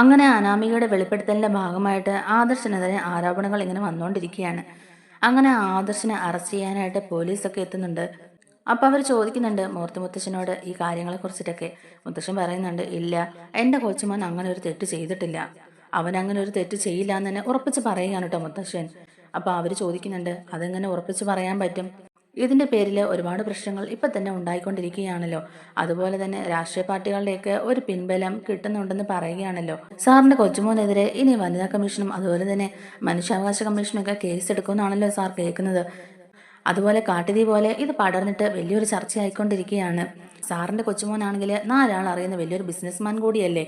അങ്ങനെ അനാമികയുടെ വെളിപ്പെടുത്തലിന്റെ ഭാഗമായിട്ട് ആദർശനെതിരെ ആരോപണങ്ങൾ ഇങ്ങനെ വന്നുകൊണ്ടിരിക്കുകയാണ് അങ്ങനെ ആദർശനെ അറസ്റ്റ് ചെയ്യാനായിട്ട് പോലീസൊക്കെ എത്തുന്നുണ്ട്. അപ്പോൾ അവർ ചോദിക്കുന്നുണ്ട് മൂർത്തി മുത്തശ്ശനോട് ഈ കാര്യങ്ങളെ കുറിച്ചിട്ടൊക്കെ മുത്തശ്ശൻ പറയുന്നുണ്ട് ഇല്ല എന്റെ കൊച്ചുമോൻ അങ്ങനെ ഒരു തെറ്റ് ചെയ്തിട്ടില്ല. അവൻ അങ്ങനെ ഒരു തെറ്റ് ചെയ്യില്ല എന്ന് തന്നെ ഉറപ്പിച്ച് പറയുകയാണ് കേട്ടോ മുത്തശ്ശൻ. അപ്പോൾ അവർ ചോദിക്കുന്നുണ്ട് അതെങ്ങനെ ഉറപ്പിച്ച് പറയാൻ പറ്റും? ഇതിന്റെ പേരിൽ ഒരുപാട് പ്രശ്നങ്ങൾ ഇപ്പം തന്നെ ഉണ്ടായിക്കൊണ്ടിരിക്കുകയാണല്ലോ. അതുപോലെ തന്നെ രാഷ്ട്രീയ പാർട്ടികളുടെയൊക്കെ ഒരു പിൻബലം കിട്ടുന്നുണ്ടെന്ന് പറയുകയാണല്ലോ. സാറിന്റെ കൊച്ചുമോനെതിരെ ഇനി വനിതാ കമ്മീഷനും അതുപോലെ തന്നെ മനുഷ്യാവകാശ കമ്മീഷനും ഒക്കെ കേസ് എടുക്കുമെന്നാണല്ലോ സാർ കേൾക്കുന്നത്. അതുപോലെ കാട്ടുതീ പോലെ ഇത് പടർന്നിട്ട് വലിയൊരു ചർച്ചയായിക്കൊണ്ടിരിക്കുകയാണ്. സാറിന്റെ കൊച്ചുമോനാണെങ്കിൽ നാലാൾ അറിയുന്ന വലിയൊരു ബിസിനസ്മാൻ കൂടിയല്ലേ?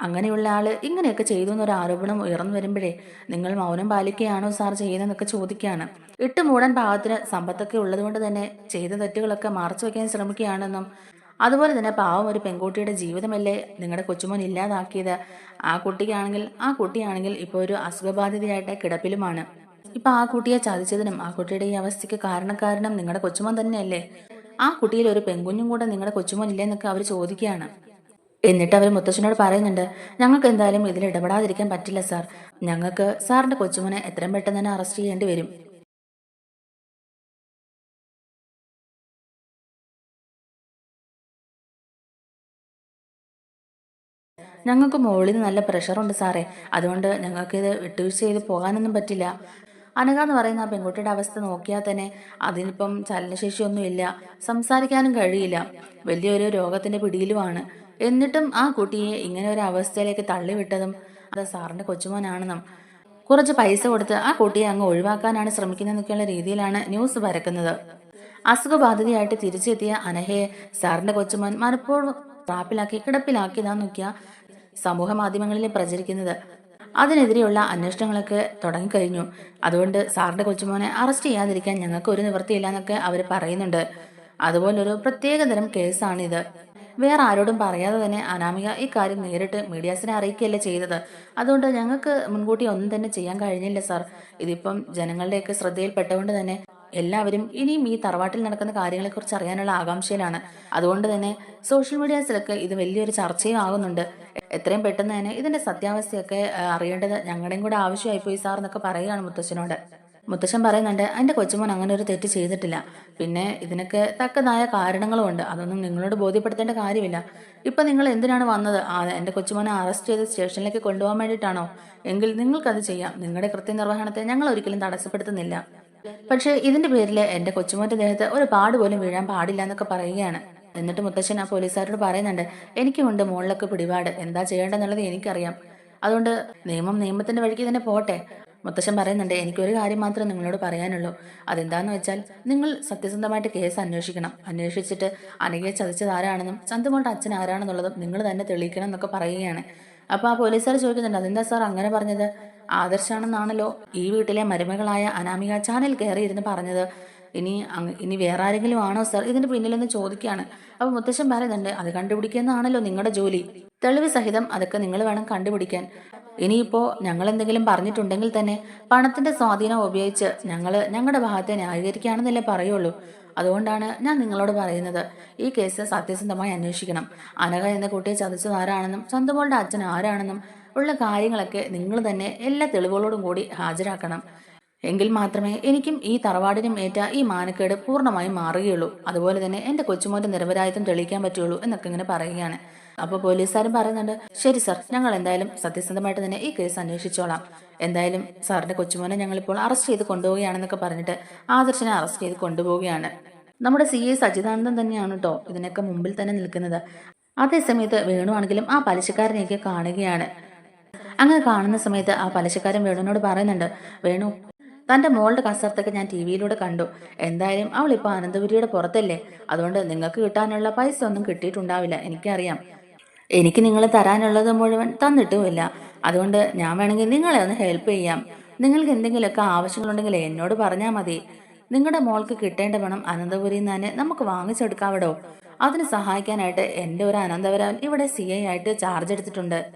അങ്ങനെയുള്ള ആൾ ഇങ്ങനെയൊക്കെ ചെയ്തു എന്നൊരു ആരോപണം ഉയർന്നു വരുമ്പോഴേ നിങ്ങൾ മൗനം പാലിക്കുകയാണോ സാർ ചെയ്യുന്നതെന്നൊക്കെ ചോദിക്കുകയാണ്. ഇട്ട് മൂടാൻ പാവത്തിന് സമ്പത്തൊക്കെ ഉള്ളതുകൊണ്ട് തന്നെ ചെയ്ത തെറ്റുകളൊക്കെ മറച്ചു വയ്ക്കാൻ ശ്രമിക്കുകയാണെന്നും അതുപോലെ തന്നെ പാവം ഒരു പെൺകുട്ടിയുടെ ജീവിതമല്ലേ നിങ്ങളുടെ കൊച്ചുമോൻ ഇല്ലാതാക്കിയത്. ആ കുട്ടിക്കാണെങ്കിൽ ആ കുട്ടിയാണെങ്കിൽ ഇപ്പോൾ ഒരു അസുഖബാധിതയായിട്ട് കിടപ്പിലുമാണ്. ഇപ്പൊ ആ കുട്ടിയെ ചതിച്ചതിനും ആ കുട്ടിയുടെ ഈ അവസ്ഥയ്ക്ക് കാരണക്കാരനും നിങ്ങളുടെ കൊച്ചുമോൻ തന്നെയല്ലേ? ആ കുട്ടിയിൽ ഒരു പെൺകുഞ്ഞും കൂടെ നിങ്ങളുടെ കൊച്ചുമോൻ ഇല്ലെന്നൊക്കെ അവർ ചോദിക്കുകയാണ്. എന്നിട്ട് അവർ മുത്തശ്ശനോട് പറയുന്നുണ്ട് ഞങ്ങൾക്ക് എന്തായാലും ഇതിൽ ഇടപെടാതിരിക്കാൻ പറ്റില്ല സാർ. ഞങ്ങൾക്ക് സാറിന്റെ കൊച്ചുമോനെ എത്രയും പെട്ടെന്ന് തന്നെ അറസ്റ്റ് ചെയ്യേണ്ടി വരും. ഞങ്ങൾക്ക് മുകളിൽ നിന്ന് നല്ല പ്രഷറുണ്ട് സാറേ. അതുകൊണ്ട് ഞങ്ങൾക്ക് ഇത് വിട്ടുവീഴ്ച ചെയ്ത് പോകാനൊന്നും പറ്റില്ല. അനഘ എന്ന് പറയുന്ന ആ പെൺകുട്ടിയുടെ അവസ്ഥ നോക്കിയാൽ തന്നെ അതിനിപ്പം ചലനശേഷിയൊന്നുമില്ല. സംസാരിക്കാനും കഴിയില്ല. വലിയൊരു രോഗത്തിന്റെ പിടിയിലുമാണ്. എന്നിട്ടും ആ കുട്ടിയെ ഇങ്ങനെ ഒരു അവസ്ഥയിലേക്ക് തള്ളിവിട്ടതും അത് സാറിന്റെ കൊച്ചുമോനാണെന്നും. കുറച്ച് പൈസ കൊടുത്ത് ആ കുട്ടിയെ അങ്ങ് ഒഴിവാക്കാനാണ് ശ്രമിക്കുന്നതെന്നൊക്കെയുള്ള രീതിയിലാണ് ന്യൂസ് പരക്കുന്നത്. അസുഖബാധിതയായിട്ട് തിരിച്ചെത്തിയ അനഹയെ സാറിന്റെ കൊച്ചുമോൻ മനഃപൂർവം ട്രാപ്പിലാക്കി കിടപ്പിലാക്കിയതാന്നൊക്കെയാ സമൂഹ മാധ്യമങ്ങളിൽ പ്രചരിക്കുന്നത്. അതിനെതിരെയുള്ള അന്വേഷണങ്ങളൊക്കെ തുടങ്ങിക്കഴിഞ്ഞു. അതുകൊണ്ട് സാറിന്റെ കൊച്ചുമോനെ അറസ്റ്റ് ചെയ്യാതിരിക്കാൻ ഞങ്ങൾക്ക് ഒരു നിവൃത്തിയില്ല എന്നൊക്കെ അവർ പറയുന്നുണ്ട്. അതുപോലൊരു പ്രത്യേകതരം കേസാണിത്. വേറെ ആരോടും പറയാതെ തന്നെ അനാമിക ഇക്കാര്യം നേരിട്ട് മീഡിയാസിനെ അറിയിക്കുകയല്ലേ ചെയ്തത്. അതുകൊണ്ട് ഞങ്ങൾക്ക് മുൻകൂട്ടി ഒന്നും തന്നെ ചെയ്യാൻ കഴിഞ്ഞില്ല സാർ. ഇതിപ്പം ജനങ്ങളുടെയൊക്കെ ശ്രദ്ധയിൽപ്പെട്ടതുകൊണ്ട് തന്നെ എല്ലാവരും ഇനിയും ഈ തറവാട്ടിൽ നടക്കുന്ന കാര്യങ്ങളെക്കുറിച്ച് അറിയാനുള്ള ആകാംക്ഷയിലാണ്. അതുകൊണ്ട് തന്നെ സോഷ്യൽ മീഡിയാസിലൊക്കെ ഇത് വലിയൊരു ചർച്ചയും ആകുന്നുണ്ട്. എത്രയും പെട്ടെന്ന് തന്നെ ഇതിന്റെ സത്യാവസ്ഥയൊക്കെ അറിയേണ്ടത് ഞങ്ങളുടെയും കൂടെ ആവശ്യമായി പോയി സാർ എന്നൊക്കെ പറയുകയാണ് മുത്തശ്ശനോട്. മുത്തശ്ശൻ പറയുന്നുണ്ട് എന്റെ കൊച്ചുമോൻ അങ്ങനെ ഒരു തെറ്റ് ചെയ്തിട്ടില്ല. പിന്നെ ഇതിനൊക്കെ തക്കതായ കാരണങ്ങളുമുണ്ട് അതൊന്നും നിങ്ങളോട് ബോധ്യപ്പെടുത്തേണ്ട കാര്യമില്ല. ഇപ്പം നിങ്ങൾ എന്തിനാണ് വന്നത്? ആ എന്റെ കൊച്ചുമോനെ അറസ്റ്റ് ചെയ്ത് സ്റ്റേഷനിലേക്ക് കൊണ്ടുപോകാൻ വേണ്ടിയിട്ടാണോ? എങ്കിൽ നിങ്ങൾക്കത് ചെയ്യാം. നിങ്ങളുടെ കൃത്യനിർവഹണത്തെ ഞങ്ങൾ ഒരിക്കലും തടസ്സപ്പെടുത്തുന്നില്ല. പക്ഷേ ഇതിന്റെ പേരിൽ എന്റെ കൊച്ചുമോന്റെ ദേഹത്ത് ഒരു പാട് പോലും വീഴാൻ പാടില്ല എന്നൊക്കെ പറയുകയാണ്. എന്നിട്ട് മുത്തശ്ശൻ ആ പോലീസുകാരോട് പറയുന്നുണ്ട് എനിക്കുമുണ്ട് മുകളിലൊക്കെ പിടിപാട്. എന്താ ചെയ്യേണ്ടതെന്നുള്ളത് എനിക്കറിയാം. അതുകൊണ്ട് നിയമം നിയമത്തിന്റെ വഴിക്ക് തന്നെ പോട്ടെ. മുത്തശ്ശൻ പറയുന്നുണ്ട് എനിക്കൊരു കാര്യം മാത്രം നിങ്ങളോട് പറയാനുള്ളൂ. അതെന്താന്ന് വെച്ചാൽ നിങ്ങൾ സത്യസന്ധമായിട്ട് കേസ് അന്വേഷിക്കണം. അന്വേഷിച്ചിട്ട് അനഘയെ ചതിച്ചത് ആരാണെന്നും ചന്തുമോളുടെ അച്ഛൻ ആരാണെന്നുള്ളതും നിങ്ങൾ തന്നെ തെളിയിക്കണം എന്നൊക്കെ പറയുകയാണ്. അപ്പോൾ ആ പോലീസുകാർ ചോദിക്കുന്നുണ്ട് അതെന്താ സാർ അങ്ങനെ പറഞ്ഞത്? ആദർശാണെന്നാണല്ലോ ഈ വീട്ടിലെ മരുമകളായ അനാമിക ചാനൽ കയറി ഇരുന്ന് പറഞ്ഞത്. ഇനി ഇനി വേറെ ആരെങ്കിലും ആണോ സാർ? ഇതിന്റെ പിന്നിലെന്ന് ചോദിക്കുകയാണ്. അപ്പോൾ മുത്തശ്ശൻ പറയുന്നുണ്ട് അത് കണ്ടുപിടിക്കുന്നതാണല്ലോ നിങ്ങളുടെ ജോലി. തെളിവ് സഹിതം അതൊക്കെ നിങ്ങൾ വേണം കണ്ടുപിടിക്കാൻ. ഇനിയിപ്പോ ഞങ്ങൾ എന്തെങ്കിലും പറഞ്ഞിട്ടുണ്ടെങ്കിൽ തന്നെ പണത്തിന്റെ സ്വാധീനം ഉപയോഗിച്ച് ഞങ്ങൾ ഞങ്ങളുടെ ഭാഗത്തെ ന്യായീകരിക്കുകയാണെന്നല്ലേ പറയുള്ളൂ. അതുകൊണ്ടാണ് ഞാൻ നിങ്ങളോട് പറയുന്നത്. ഈ കേസ് സത്യസന്ധമായി അന്വേഷിക്കണം. അനഘ എന്ന കുട്ടിയെ ചതിച്ചത് ആരാണെന്നും ചന്തുമോളുടെ അച്ഛൻ ആരാണെന്നും ഉള്ള കാര്യങ്ങളൊക്കെ നിങ്ങൾ തന്നെ എല്ലാ തെളിവുകളോടും കൂടി ഹാജരാക്കണം. എങ്കിൽ മാത്രമേ എനിക്കും ഈ തറവാടിനും ഏറ്റ ഈ മാനക്കേട് പൂർണമായും മാറുകയുള്ളൂ. അതുപോലെ തന്നെ എന്റെ കൊച്ചുമോന്റെ നിരപരാധിത്വം തെളിയിക്കാൻ പറ്റുള്ളൂ എന്നൊക്കെ ഇങ്ങനെ പറയുകയാണ്. അപ്പോൾ പോലീസുകാരും പറയുന്നുണ്ട് ശരി സാർ ഞങ്ങൾ എന്തായാലും സത്യസന്ധമായിട്ട് തന്നെ ഈ കേസ് അന്വേഷിച്ചോളാം. എന്തായാലും സാറിന്റെ കൊച്ചുമോനെ ഞങ്ങളിപ്പോൾ അറസ്റ്റ് ചെയ്ത് കൊണ്ടുപോവുകയാണെന്നൊക്കെ പറഞ്ഞിട്ട് ആദർശനെ അറസ്റ്റ് ചെയ്ത് കൊണ്ടുപോവുകയാണ്. നമ്മുടെ സി എ അജിതാനന്ദൻ തന്നെയാണ് കേട്ടോ ഇതിനൊക്കെ മുമ്പിൽ തന്നെ നിൽക്കുന്നത്. അതേസമയത്ത് വേണുവാണെങ്കിലും ആ പലിശക്കാരനെയൊക്കെ കാണുകയാണ്. അങ്ങനെ കാണുന്ന സമയത്ത് ആ പലിശക്കാരൻ വേണുവിനോട് പറയുന്നുണ്ട് വേണു തന്റെ മോളുടെ കസർത്തൊക്കെ ഞാൻ ടി വിയിലൂടെ കണ്ടു. എന്തായാലും അവൾ ഇപ്പോൾ അനന്തപുരിയുടെ പുറത്തല്ലേ? അതുകൊണ്ട് നിങ്ങൾക്ക് കിട്ടാനുള്ള പൈസ ഒന്നും കിട്ടിയിട്ടുണ്ടാവില്ല എനിക്കറിയാം. എനിക്ക് നിങ്ങൾ തരാനുള്ളത് മുഴുവൻ തന്നിട്ടുമില്ല. അതുകൊണ്ട് ഞാൻ വേണമെങ്കിൽ നിങ്ങളെ ഒന്ന് ഹെൽപ്പ് ചെയ്യാം. നിങ്ങൾക്ക് എന്തെങ്കിലുമൊക്കെ ആവശ്യങ്ങളുണ്ടെങ്കിൽ എന്നോട് പറഞ്ഞാൽ മതി. നിങ്ങളുടെ മോൾക്ക് കിട്ടേണ്ട പണം അനന്തപുരിയിൽ നിന്ന് തന്നെ നമുക്ക് വാങ്ങിച്ചെടുക്കാവിടോ അതിന് സഹായിക്കാനായിട്ട് എന്റെ ഒരു അനന്തപുരം ഇവിടെ സി ഐ ആയിട്ട് ചാർജ് എടുത്തിട്ടുണ്ട്.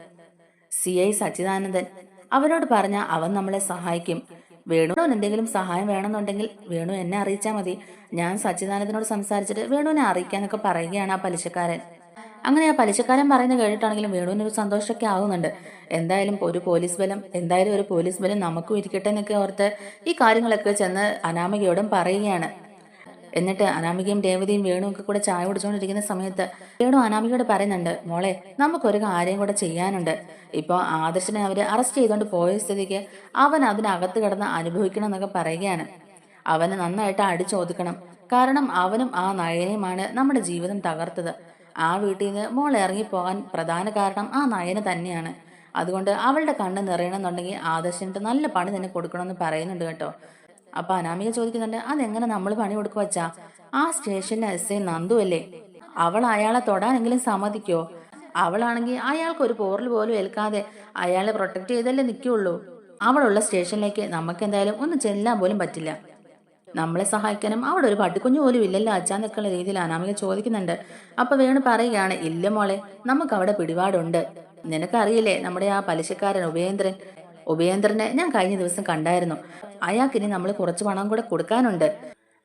C I Sachidanandan. അവനോട് പറഞ്ഞാൽ അവൻ നമ്മളെ സഹായിക്കും. വേണുവിന് എന്തെങ്കിലും സഹായം വേണമെന്നുണ്ടെങ്കിൽ വേണു എന്നെ അറിയിച്ചാൽ മതി. ഞാൻ സച്ചിദാനന്ദനോട് സംസാരിച്ചിട്ട് വേണുവിനെ അറിയിക്കാന്നൊക്കെ പറയുകയാണ് ആ പലിശക്കാരൻ. അങ്ങനെ ആ പലിശക്കാരൻ പറയുന്നത് കേട്ടിട്ടാണെങ്കിലും വേണുവിനൊരു സന്തോഷമൊക്കെ ആകുന്നുണ്ട് എന്തായാലും ഒരു പോലീസ് ബലം എന്തായാലും ഒരു പോലീസ് ബലം നമുക്കും ഇരിക്കട്ടെ എന്നൊക്കെ ഓർത്ത് ഈ കാര്യങ്ങളൊക്കെ ചെന്ന് അനാമികയോടും പറയുകയാണ്. എന്നിട്ട് അനാമികയും രേവതിയും വേണുവും ഒക്കെ കൂടെ ചായ കുടിച്ചുകൊണ്ടിരിക്കുന്ന സമയത്ത് വേണു അനാമികയോട് പറയുന്നുണ്ട് മോളെ നമുക്കൊരു കാര്യം കൂടെ ചെയ്യാനുണ്ട്. ഇപ്പോൾ ആദർശനെ അവർ അറസ്റ്റ് ചെയ്തുകൊണ്ട് പോയ സ്ഥിതിക്ക് അവൻ അതിനകത്ത് കിടന്ന് അനുഭവിക്കണം എന്നൊക്കെ പറയുകയാണ്. അവനെ നന്നായിട്ട് അടിച്ചോദിക്കണം. കാരണം അവനും ആ നയനയുമാണ് നമ്മുടെ ജീവിതം തകർത്തത്. ആ വീട്ടിൽ നിന്ന് മോൾ ഇറങ്ങിപ്പോകാൻ പ്രധാന കാരണം ആ നയന തന്നെയാണ്. അതുകൊണ്ട് അവളുടെ കണ്ണ് നിറയണമെന്നുണ്ടെങ്കിൽ ആദർശിനിട്ട് നല്ല പണി തന്നെ കൊടുക്കണമെന്ന് പറയുന്നുണ്ട് കേട്ടോ. അപ്പൊ അനാമിക ചോദിക്കുന്നുണ്ട് അതെങ്ങനെ നമ്മൾ പണി കൊടുക്കുക വച്ചാ ആ സ്റ്റേഷനിലെ എസ് ഐ നന്ദു അല്ലേ? അവൾ അയാളെ തൊടാനെങ്കിലും സമ്മതിക്കോ? അവളാണെങ്കിൽ അയാൾക്ക് ഒരു പോറൽ പോലും ഏൽക്കാതെ അയാളെ പ്രൊട്ടക്ട് ചെയ്തല്ലേ നിൽക്കുള്ളൂ അവളുള്ള സ്റ്റേഷനിലേക്ക് നമുക്ക് എന്തായാലും ഒന്ന് ചെല്ലാൻ പോലും പറ്റില്ല. നമ്മളെ സഹായിക്കാനും അവിടെ ഒരു പട്ടിക്കുഞ്ഞു പോലും ഇല്ലല്ലോ. അച്ഛാന്നൊക്കെയുള്ള രീതിയിൽ അനാമിക ചോദിക്കുന്നുണ്ട്. അപ്പൊ വേണു പറയുകയാണ് ഇല്ല മോളെ നമുക്ക് അവിടെ പിടിപാടുണ്ട്. നിനക്കറിയില്ലേ നമ്മുടെ ആ പലിശക്കാരൻ ഉപേന്ദ്രൻ ഉപേന്ദ്രനെ ഞാൻ കഴിഞ്ഞ ദിവസം കണ്ടായിരുന്നു. അയാൾക്കിനി നമ്മൾ കുറച്ച് പണം കൂടെ കൊടുക്കാനുണ്ട്.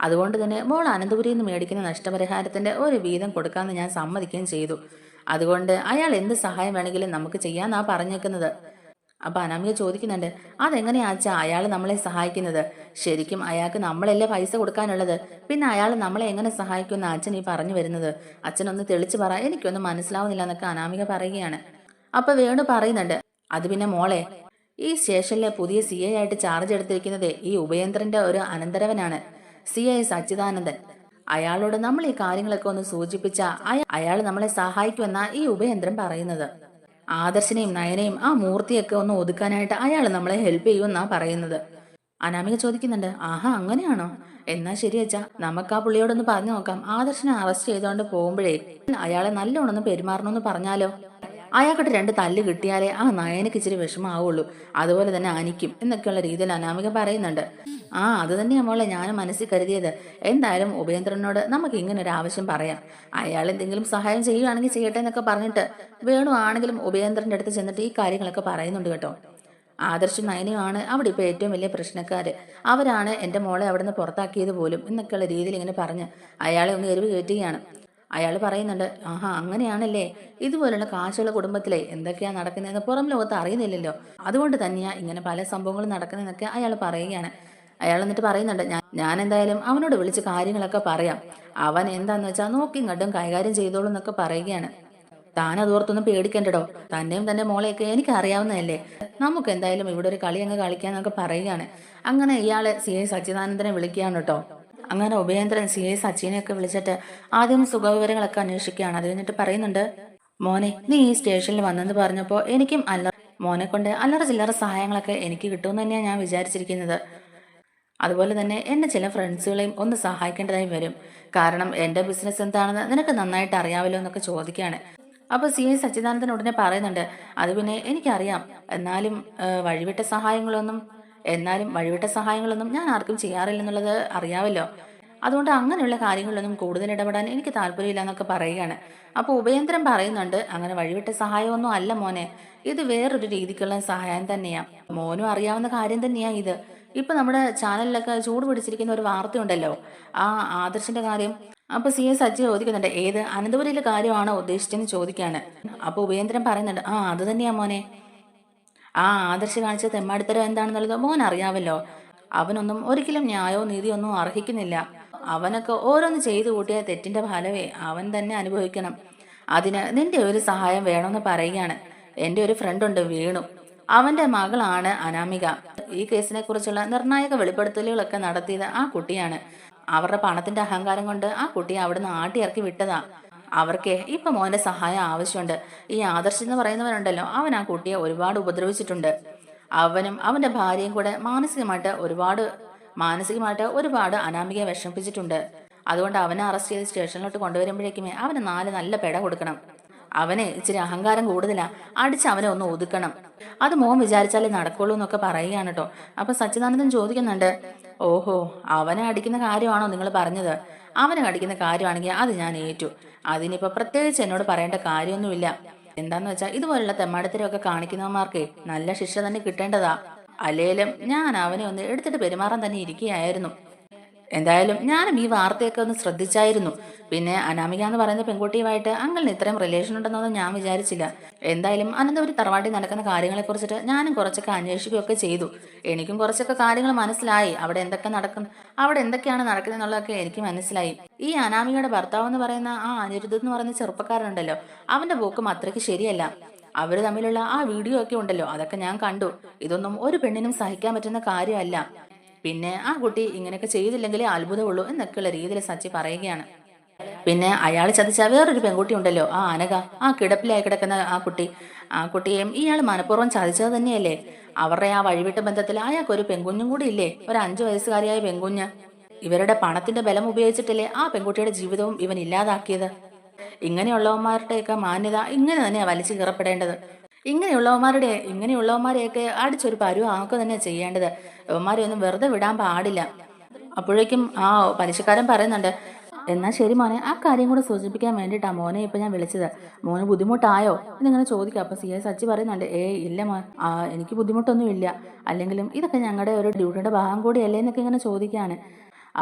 അതുകൊണ്ട് തന്നെ മോൾ അനന്തപുരിയിൽ നിന്ന് മേടിക്കുന്ന നഷ്ടപരിഹാരത്തിന്റെ ഒരു വീതം കൊടുക്കാമെന്ന് ഞാൻ സമ്മതിക്കുകയും ചെയ്തു. അതുകൊണ്ട് അയാൾ എന്ത് സഹായം വേണമെങ്കിലും നമുക്ക് ചെയ്യാന്നാ പറഞ്ഞേക്കുന്നത്. അപ്പൊ അനാമിക ചോദിക്കുന്നുണ്ട് അതെങ്ങനെയാ അച്ഛാ അയാൾ നമ്മളെ സഹായിക്കുന്നത്? ശരിക്കും അയാൾക്ക് നമ്മളല്ലേ പൈസ കൊടുക്കാനുള്ളത്? പിന്നെ അയാൾ നമ്മളെ എങ്ങനെ സഹായിക്കുമെന്ന് അച്ഛൻ ഈ പറഞ്ഞു വരുന്നത്? അച്ഛനൊന്ന് തെളിച്ചു പറ എനിക്കൊന്നും മനസ്സിലാവുന്നില്ല എന്നൊക്കെ അനാമിക പറയുകയാണ്. അപ്പൊ വേണു പറയുന്നുണ്ട് അത് പിന്നെ മോളെ ഈ സ്റ്റേഷനിലെ പുതിയ സി ആയിട്ട് ചാർജ് എടുത്തിരിക്കുന്നത് ഈ ഉപേന്ദ്രന്റെ ഒരു അനന്തരവനാണ് സി ഐ സച്ചിദാനന്ദൻ. അയാളോട് നമ്മൾ ഈ കാര്യങ്ങളൊക്കെ ഒന്ന് സൂചിപ്പിച്ച അയാൾ നമ്മളെ സഹായിക്കുമെന്നാ ഈ ഉപേന്ദ്രൻ പറയുന്നത്. ആദർശനെയും നയനെയും ആ മൂർത്തിയൊക്കെ ഒന്ന് ഒതുക്കാനായിട്ട് അയാൾ നമ്മളെ ഹെൽപ്പ് ചെയ്യുമെന്നാ പറയുന്നത്. അനാമിക ചോദിക്കുന്നുണ്ട് ആഹാ അങ്ങനെയാണോ? എന്നാ ശരി അച്ഛാ നമുക്ക് ആ പുള്ളിയോടൊന്ന് പറഞ്ഞു നോക്കാം. ആദർശനെ അറസ്റ്റ് ചെയ്തുകൊണ്ട് പോകുമ്പോഴേ അയാളെ നല്ലോണം പെരുമാറണമെന്ന് പറഞ്ഞാലോ? അയാൾക്കിട്ട് രണ്ട് തല്ല് കിട്ടിയാലേ ആ നയനക്ക് ഇച്ചിരി വിഷമാവുള്ളൂ അതുപോലെ തന്നെ അനിക്കും എന്നൊക്കെയുള്ള രീതിയിൽ അനാമിക പറയുന്നുണ്ട്. ആ അത് തന്നെയാ മോളെ ഞാൻ മനസ്സിൽ കരുതിയത്. എന്തായാലും ഉപേന്ദ്രനോട് നമുക്ക് ഇങ്ങനെ ഒരു ആവശ്യം പറയാം. അയാൾ എന്തെങ്കിലും സഹായം ചെയ്യുകയാണെങ്കിൽ ചെയ്യട്ടെ എന്നൊക്കെ പറഞ്ഞിട്ട് വേണു ആണെങ്കിലും ഉപേന്ദ്രന്റെ അടുത്ത് ചെന്നിട്ട് ഈ കാര്യങ്ങളൊക്കെ പറയുന്നുണ്ട് കേട്ടോ. ആദർശ നയനയുമാണ് അവിടെ ഇപ്പോൾ ഏറ്റവും വലിയ പ്രശ്നക്കാര്. അവരാണ് എന്റെ മോളെ അവിടുന്ന് പുറത്താക്കിയത് പോലും എന്നൊക്കെയുള്ള രീതിയിൽ ഇങ്ങനെ പറഞ്ഞ് അയാളെ ഒന്ന് എരിവ് കയറ്റുകയാണ്. അയാൾ പറയുന്നുണ്ട് ആഹാ അങ്ങനെയാണല്ലേ? ഇതുപോലുള്ള കാശുള്ള കുടുംബത്തിലെ എന്തൊക്കെയാ നടക്കുന്നതെന്ന് പുറം ലോകത്ത് അറിയുന്നില്ലല്ലോ. അതുകൊണ്ട് തന്നെയാ ഇങ്ങനെ പല സംഭവങ്ങളും നടക്കുന്നതെന്നൊക്കെ അയാൾ പറയുകയാണ്. അയാൾ എന്നിട്ട് പറയുന്നുണ്ട് ഞാൻ ഞാൻ എന്തായാലും അവനോട് വിളിച്ച് കാര്യങ്ങളൊക്കെ പറയാം. അവൻ എന്താന്ന് വെച്ചാൽ നോക്കി കണ്ടും കൈകാര്യം ചെയ്തോളൂ എന്നൊക്കെ പറയുകയാണ്. താൻ അതോർത്തൊന്നും പേടിക്കണ്ടടോ? തന്നെയും തന്റെ മോളെയൊക്കെ എനിക്ക് അറിയാവുന്നതല്ലേ നമുക്ക് എന്തായാലും ഇവിടെ ഒരു കളി അങ്ങ് കളിക്കാന്നൊക്കെ പറയുകയാണ്. അങ്ങനെ ഇയാളെ സി ഐ സച്ചിദാനന്ദനെ വിളിക്കുകയാണ് കേട്ടോ അങ്ങനെ ഉപേന്ദ്രൻ സി ഐ സച്ചിനെയൊക്കെ വിളിച്ചിട്ട് ആദ്യം സുഖവിവരങ്ങളൊക്കെ അന്വേഷിക്കുകയാണ്. അത് കഴിഞ്ഞിട്ട് പറയുന്നുണ്ട് മോനെ നീ ഈ സ്റ്റേഷനിൽ വന്നെന്ന് പറഞ്ഞപ്പോൾ എനിക്കും അല്ല മോനെ കൊണ്ട് അല്ലറ ചില്ലറ സഹായങ്ങളൊക്കെ എനിക്ക് കിട്ടുമെന്ന് തന്നെയാണ് ഞാൻ വിചാരിച്ചിരിക്കുന്നത്. അതുപോലെ തന്നെ എന്നെ ചില ഫ്രണ്ട്സുകളെയും ഒന്ന് സഹായിക്കേണ്ടതായി വരും. കാരണം എന്റെ ബിസിനസ് എന്താണെന്ന് നിനക്ക് നന്നായിട്ട് അറിയാമല്ലോ എന്നൊക്കെ ചോദിക്കുകയാണ്. അപ്പോൾ സി ഐ സച്ചിദാനന്ദൻ ഉടനെ പറയുന്നുണ്ട് അത് പിന്നെ എനിക്കറിയാം. എന്നാലും വഴിവിട്ട സഹായങ്ങളൊന്നും എന്നാലും വഴിവിട്ട സഹായങ്ങളൊന്നും ഞാൻ ആർക്കും ചെയ്യാറില്ലെന്നുള്ളത് അറിയാമല്ലോ. അതുകൊണ്ട് അങ്ങനെയുള്ള കാര്യങ്ങളൊന്നും കൂടുതൽ ഇടപെടാൻ എനിക്ക് താല്പര്യമില്ല എന്നൊക്കെ പറയുകയാണ്. അപ്പോൾ ഉപേന്ദ്രൻ പറയുന്നുണ്ട് അങ്ങനെ വഴിവിട്ട സഹായമൊന്നും അല്ല മോനെ. ഇത് വേറൊരു രീതിക്കുള്ള സഹായം തന്നെയാ. മോനും അറിയാവുന്ന കാര്യം തന്നെയാ ഇത്. ഇപ്പൊ നമ്മുടെ ചാനലിലൊക്കെ ചൂട് പിടിച്ചിരിക്കുന്ന ഒരു വാർത്തയുണ്ടല്ലോ. ആ ആദർശിന്റെ കാര്യം. അപ്പൊ സി എസ് അജി ചോദിക്കുന്നുണ്ട് ഏത് അനന്തപുരിയിലെ കാര്യമാണോ ഉദ്ദേശിച്ചെന്ന് ചോദിക്കാണ്. അപ്പൊ ഉപേന്ദ്രൻ പറയുന്നുണ്ട് ആ അത് തന്നെയാ മോനെ. ആ ആദർശ് കാണിച്ച തെമ്മാടിത്തരം എന്താണെന്നുള്ളത് മോൻ അറിയാവല്ലോ. അവനൊന്നും ഒരിക്കലും ന്യായോ നീതിയൊന്നും അർഹിക്കുന്നില്ല. അവനൊക്കെ ഓരോന്ന് ചെയ്തു കൂട്ടിയ തെറ്റിന്റെ ഫലവേ അവൻ തന്നെ അനുഭവിക്കണം. അതിന് നിന്റെ ഒരു സഹായം വേണമെന്ന് പറയുകയാണ്. എന്റെ ഒരു ഫ്രണ്ട് ഉണ്ട് വീണു. അവന്റെ മകളാണ് അനാമിക. ഈ കേസിനെ കുറിച്ചുള്ള നിർണായക വെളിപ്പെടുത്തലുകളൊക്കെ നടത്തിയത് ആ കുട്ടിയാണ്. അവരുടെ പണത്തിന്റെ അഹങ്കാരം കൊണ്ട് ആ കുട്ടിയെ അവിടുന്ന് ആട്ടിയിറക്കി വിട്ടതാ. അവർക്ക് ഇപ്പൊ മോന്റെ സഹായം ആവശ്യമുണ്ട്. ഈ ആദർശ് എന്ന് പറയുന്നവനുണ്ടല്ലോ അവൻ ആ കുട്ടിയെ ഒരുപാട് ഉപദ്രവിച്ചിട്ടുണ്ട്. അവനും അവന്റെ ഭാര്യയും കൂടെ മാനസികമായിട്ട് ഒരുപാട് മാനസികമായിട്ട് ഒരുപാട് അനാമികയെ വിഷമിപ്പിച്ചിട്ടുണ്ട്. അതുകൊണ്ട് അവനെ അറസ്റ്റ് ചെയ്ത് സ്റ്റേഷനിലോട്ട് കൊണ്ടുവരുമ്പോഴേക്കുമേ അവന് നാല് നല്ല പെട കൊടുക്കണം. അവനെ ഇച്ചിരി അഹങ്കാരം കൂടുതലാ. അടിച്ച് അവനെ ഒന്ന് ഒതുക്കണം. അത് മോൻ വിചാരിച്ചാലേ നടക്കുള്ളൂ എന്നൊക്കെ പറയുകയാണ് കേട്ടോ അപ്പൊ സച്ചിദാനന്ദൻ ചോദിക്കുന്നുണ്ട് ഓഹോ അവനെ അടിക്കുന്ന കാര്യമാണോ നിങ്ങൾ പറഞ്ഞത്? അവനെ അടിക്കുന്ന കാര്യമാണെങ്കിൽ അത് ഞാൻ ഏറ്റു. അതിനിപ്പോ പ്രത്യേകിച്ച് എന്നോട് പറയേണ്ട കാര്യമൊന്നുമില്ല. എന്താന്ന് വെച്ചാൽ ഇതുപോലുള്ള തെമ്മാടത്തരമൊക്കെ കാണിക്കുന്നവന്മാർക്ക് നല്ല ശിക്ഷ തന്നെ കിട്ടേണ്ടതാ. അല്ലേലും ഞാൻ അവനെ ഒന്ന് എടുത്തിട്ട് പെരുമാറാൻ തന്നെ ഇരിക്കുകയായിരുന്നു. എന്തായാലും ഞാനും ഈ വാർത്തയൊക്കെ ഒന്ന് ശ്രദ്ധിച്ചായിരുന്നു. പിന്നെ അനാമിക എന്ന് പറയുന്ന പെൺകുട്ടിയുമായിട്ട് അങ്ങനെ ഇത്രയും റിലേഷൻ ഉണ്ടെന്നൊന്നും ഞാൻ വിചാരിച്ചില്ല. എന്തായാലും അനന്തപുരി തറവാട്ടിൽ നടക്കുന്ന കാര്യങ്ങളെ കുറിച്ചിട്ട് ഞാനും കുറച്ചൊക്കെ അന്വേഷിക്കുകയൊക്കെ ചെയ്തു. എനിക്കും കുറച്ചൊക്കെ കാര്യങ്ങൾ മനസ്സിലായി. അവിടെ എന്തൊക്കെ നടക്കുന്നു അവിടെ എന്തൊക്കെയാണ് നടക്കുന്നത് എന്നുള്ളതൊക്കെ എനിക്ക് മനസ്സിലായി. ഈ അനാമികയുടെ ഭർത്താവ് എന്ന് പറയുന്ന ആ അനിരുദ്ധ എന്ന് പറയുന്ന ചെറുപ്പക്കാരനുണ്ടല്ലോ അവന്റെ പോക്കും അത്രയ്ക്ക് ശരിയല്ല. അവർ തമ്മിലുള്ള ആ വീഡിയോ ഒക്കെ ഉണ്ടല്ലോ അതൊക്കെ ഞാൻ കണ്ടു. ഇതൊന്നും ഒരു പെണ്ണിനും സഹിക്കാൻ പറ്റുന്ന കാര്യമല്ല. പിന്നെ ആ കുട്ടി ഇങ്ങനെയൊക്കെ ചെയ്തില്ലെങ്കിലേ അത്ഭുതമുള്ളൂ എന്നൊക്കെയുള്ള രീതിയിൽ സച്ചി പറയുകയാണ്. പിന്നെ അയാൾ ചതിച്ച വേറൊരു പെൺകുട്ടി ഉണ്ടല്ലോ ആ അനക ആ കിടപ്പിലായി കിടക്കുന്ന ആ കുട്ടി ആ കുട്ടിയെയും ഇയാൾ മനഃപൂർവം ചതിച്ചത് തന്നെയല്ലേ? അവരുടെ ആ വഴിവിട്ട ബന്ധത്തിൽ അയാൾക്ക് ഒരു പെൺകുഞ്ഞും കൂടി ഇല്ലേ? ഒരു അഞ്ചു വയസ്സുകാരിയായ പെൺകുഞ്ഞ്. ഇവരുടെ പണത്തിന്റെ ബലം ഉപയോഗിച്ചിട്ടല്ലേ ആ പെൺകുട്ടിയുടെ ജീവിതവും ഇവൻ ഇല്ലാതാക്കിയത്? ഇങ്ങനെയുള്ളവന്മാരുടെയൊക്കെ മാന്യത ഇങ്ങനെ തന്നെയാണ് വലിച്ചു കീറപ്പെടേണ്ടത്. ഇങ്ങനെയുള്ളവന്മാരുടെ ഇങ്ങനെയുള്ളവന്മാരെയൊക്കെ അടിച്ചൊരു പരുവാക്കുക തന്നെ ചെയ്യേണ്ടത്. ഇവന്മാരെ ഒന്നും വെറുതെ വിടാൻ പാടില്ല. അപ്പോഴേക്കും ആ പലിശക്കാരൻ പറയുന്നുണ്ട് എന്നാൽ ശരി മോനെ ആ കാര്യം കൂടെ സൂചിപ്പിക്കാൻ വേണ്ടിയിട്ടാ മോനെ ഇപ്പൊ ഞാൻ വിളിച്ചത്. മോന് ബുദ്ധിമുട്ടായോ? എന്നിങ്ങനെ ചോദിക്കുക അപ്പൊ സി എസ് അച്ചി പറയുന്നുണ്ട് ഏ ഇല്ല മോൻ എനിക്ക് ബുദ്ധിമുട്ടൊന്നും ഇല്ല. അല്ലെങ്കിലും ഇതൊക്കെ ഞങ്ങളുടെ ഒരു ഡ്യൂട്ടിയുടെ ഭാഗം കൂടിയല്ലേ എന്നൊക്കെ ഇങ്ങനെ ചോദിക്കാണ്.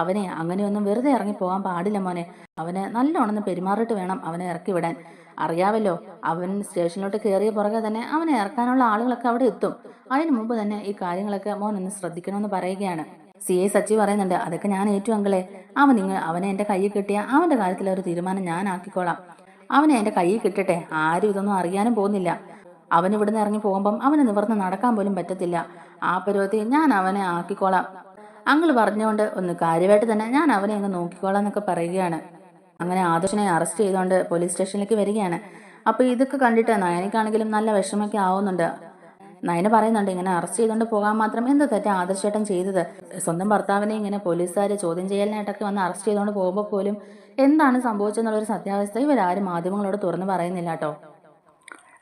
അവനെ അങ്ങനെയൊന്നും വെറുതെ ഇറങ്ങി പോകാൻ പാടില്ല മോനെ. അവന് നല്ലോണം പെരുമാറിയിട്ട് വേണം അവനെ ഇറക്കി വിടാൻ. അറിയാവല്ലോ അവൻ സ്റ്റേഷനിലോട്ട് കയറിയ പുറകെ തന്നെ അവനെ ഇറക്കാനുള്ള ആളുകളൊക്കെ അവിടെ എത്തും. അതിനു മുമ്പ് തന്നെ ഈ കാര്യങ്ങളൊക്കെ മോൻ ഒന്ന് ശ്രദ്ധിക്കണമെന്ന് പറയുകയാണ്. സി എ സച്ചി പറയുന്നുണ്ട് അതൊക്കെ ഞാൻ ഏറ്റു അങ്കളെ. അവൻ നിങ്ങൾ അവനെ എന്റെ കയ്യിൽ കിട്ടിയ അവന്റെ കാര്യത്തിൽ ഒരു തീരുമാനം ഞാൻ ആക്കിക്കോളാം. അവനെ എന്റെ കയ്യിൽ കിട്ടട്ടെ ആരും ഇതൊന്നും അറിയാനും പോകുന്നില്ല. അവൻ ഇവിടുന്ന് ഇറങ്ങി പോകുമ്പം അവന് നിവർന്ന് നടക്കാൻ പോലും പറ്റത്തില്ല. ആ പരുവത്തിൽ ഞാൻ അവനെ ആക്കിക്കോളാം. അങ്കിൾ പറഞ്ഞുകൊണ്ട് ഒന്ന് കാര്യമായിട്ട് തന്നെ ഞാൻ അവനെ അങ്ങ് നോക്കിക്കോളാം എന്നൊക്കെ പറയുകയാണ്. അങ്ങനെ ആദർശനെ അറസ്റ്റ് ചെയ്തുകൊണ്ട് പോലീസ് സ്റ്റേഷനിലേക്ക് വരികയാണ്. അപ്പോൾ ഇതൊക്കെ കണ്ടിട്ട് നയനക്കാണെങ്കിലും നല്ല വിഷമൊക്കെ ആവുന്നുണ്ട്. നയന പറയുന്നുണ്ട് ഇങ്ങനെ അറസ്റ്റ് ചെയ്തുകൊണ്ട് പോകാൻ മാത്രം എന്ത് തെറ്റ് ആദർശേട്ടൻ ചെയ്തത്? സ്വന്തം ഭർത്താവിനെ ഇങ്ങനെ പോലീസുകാർ ചോദ്യം ചെയ്യലിനായിട്ടൊക്കെ വന്ന് അറസ്റ്റ് ചെയ്തുകൊണ്ട് പോകുമ്പോൾ പോലും എന്താണ് സംഭവിച്ചെന്നുള്ളൊരു സത്യാവസ്ഥ ഇവരാരും മാധ്യമങ്ങളോട് തുറന്നു പറയുന്നില്ല കേട്ടോ.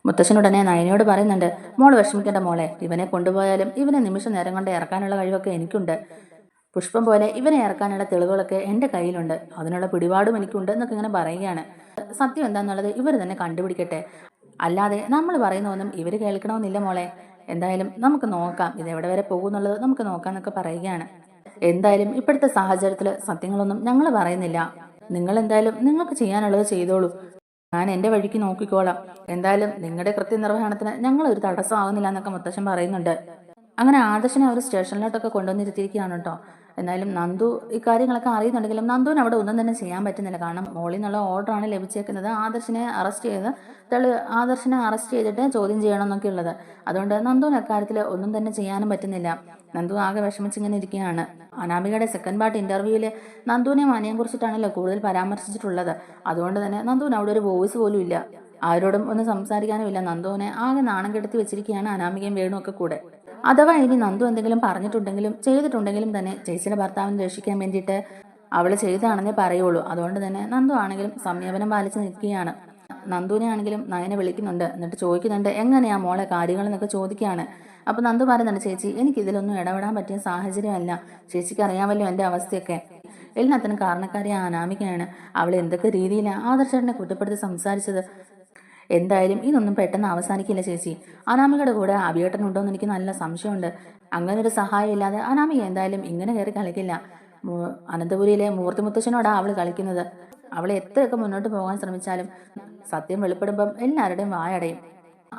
മുത്തശ്ശനുടനെ നയനയോട് പറയുന്നുണ്ട് മോൾ വിഷമിക്കേണ്ട മോളെ ഇവനെ കൊണ്ടുപോയാലും ഇവനെ നിമിഷ നേരം കൊണ്ട് ഇറക്കാനുള്ള കഴിവൊക്കെ എനിക്കുണ്ട്. പുഷ്പം പോലെ ഇവനെ ഇറക്കാനുള്ള തെളിവുകളൊക്കെ എന്റെ കയ്യിലുണ്ട്. അതിനുള്ള പിടിപാടും എനിക്കുണ്ട് എന്നൊക്കെ ഇങ്ങനെ പറയുകയാണ്. സത്യം എന്താണെന്നുള്ളത് ഇവർ തന്നെ കണ്ടുപിടിക്കട്ടെ. അല്ലാതെ നമ്മൾ പറയുന്നതൊന്നും ഇവർ കേൾക്കണമെന്നില്ല മോളെ. എന്തായാലും നമുക്ക് നോക്കാം. ഇത് എവിടെ വരെ പോകുന്നുള്ളത് നമുക്ക് നോക്കാം എന്നൊക്കെ പറയുകയാണ്. എന്തായാലും ഇപ്പോഴത്തെ സാഹചര്യത്തിൽ സത്യങ്ങളൊന്നും ഞങ്ങൾ പറയുന്നില്ല. നിങ്ങൾ എന്തായാലും നിങ്ങൾക്ക് ചെയ്യാനുള്ളത് ചെയ്തോളൂ. ഞാൻ എന്റെ വഴിക്ക് നോക്കിക്കോളാം. എന്തായാലും നിങ്ങളുടെ കൃത്യനിർവഹണത്തിന് ഞങ്ങൾ ഒരു തടസ്സമാകുന്നില്ല എന്നൊക്കെ മുത്തശ്ശൻ പറയുന്നുണ്ട്. അങ്ങനെ ആദർശനെ അവർ സ്റ്റേഷനിലോട്ടൊക്കെ കൊണ്ടുവന്നിരുത്തിയിരിക്കുകയാണ് കേട്ടോ. എന്നാലും നന്ദു ഇക്കാര്യങ്ങളൊക്കെ അറിയുന്നുണ്ടെങ്കിലും നന്ദുവിന് അവിടെ ഒന്നും തന്നെ ചെയ്യാൻ പറ്റുന്നില്ല. കാരണം മോളിൽ നിന്നുള്ള ഓർഡറാണ് ലഭിച്ചേക്കുന്നത്. ആദർശിനെ അറസ്റ്റ് ചെയ്ത് തെളി ആദർശിനെ അറസ്റ്റ് ചെയ്തിട്ട് ചോദ്യം ചെയ്യണം എന്നൊക്കെ ഉള്ളത്. അതുകൊണ്ട് നന്ദുവിന് അക്കാര്യത്തിൽ ഒന്നും തന്നെ ചെയ്യാനും പറ്റുന്നില്ല. നന്ദു ആകെ വിഷമിച്ചിങ്ങനെ ഇരിക്കുകയാണ്. അനാമികയുടെ സെക്കൻഡ് പാർട്ട് ഇന്റർവ്യൂവിൽ നന്ദുവിനെ മാനിയെ കുറിച്ചിട്ടാണല്ലോ കൂടുതൽ പരാമർശിച്ചിട്ടുള്ളത്. അതുകൊണ്ട് തന്നെ നന്ദുവിന് അവിടെ ഒരു വോയിസ് പോലും ഇല്ല. ആരോടും ഒന്നും സംസാരിക്കാനുമില്ല നന്ദുവിനെ ആകെ നാണം കെടുത്തി വെച്ചിരിക്കുകയാണ് അനാമികയും വേണുമൊക്കെ കൂടെ. അഥവാ ഇനി നന്ദു എന്തെങ്കിലും പറഞ്ഞിട്ടുണ്ടെങ്കിലും ചെയ്തിട്ടുണ്ടെങ്കിലും തന്നെ ചേച്ചിയുടെ ഭർത്താവിനെ രക്ഷിക്കാൻ വേണ്ടിയിട്ട് അവൾ ചെയ്താണെന്നേ പറയുള്ളൂ. അതുകൊണ്ട് തന്നെ നന്ദു ആണെങ്കിലും സംയമനം പാലിച്ച് നിൽക്കുകയാണ്. നന്ദുവിനെ ആണെങ്കിലും നയനെ വിളിക്കുന്നുണ്ട്. എന്നിട്ട് ചോദിക്കുന്നുണ്ട് എങ്ങനെയാ മോളെ കാര്യങ്ങൾ എന്നൊക്കെ ചോദിക്കുകയാണ്. അപ്പോൾ നന്ദു പറയുന്നുണ്ട് ചേച്ചി എനിക്ക് ഇതിലൊന്നും ഇടപെടാൻ പറ്റിയ സാഹചര്യമല്ല. ചേച്ചിക്ക് അറിയാമല്ലോ എന്റെ അവസ്ഥയൊക്കെ. എല്ലാത്തിനും കാരണക്കാരി അനാമികയാണ്. അവൾ എന്തൊക്കെ രീതിയിലാണ് ആദർശനെ കുറ്റപ്പെടുത്തി സംസാരിച്ചത്? എന്തായാലും ഇതൊന്നും പെട്ടെന്ന് അവസാനിക്കില്ല ചേച്ചി. അനാമികയുടെ കൂടെ അഭിയേട്ടനുണ്ടോയെന്ന് എനിക്ക് നല്ല സംശയമുണ്ട്. അങ്ങനെ ഒരു സഹായം ഇല്ലാതെ അനാമിക എന്തായാലും ഇങ്ങനെ കയറി കളിക്കില്ല. അനന്തപുരിയിലെ മൂർത്തി മുത്തശ്ശനോടാ അവൾ കളിക്കുന്നത്. അവൾ എത്രയൊക്കെ മുന്നോട്ട് പോകാൻ ശ്രമിച്ചാലും സത്യം വെളിപ്പെടുമ്പം എല്ലാവരുടെയും വായടയും.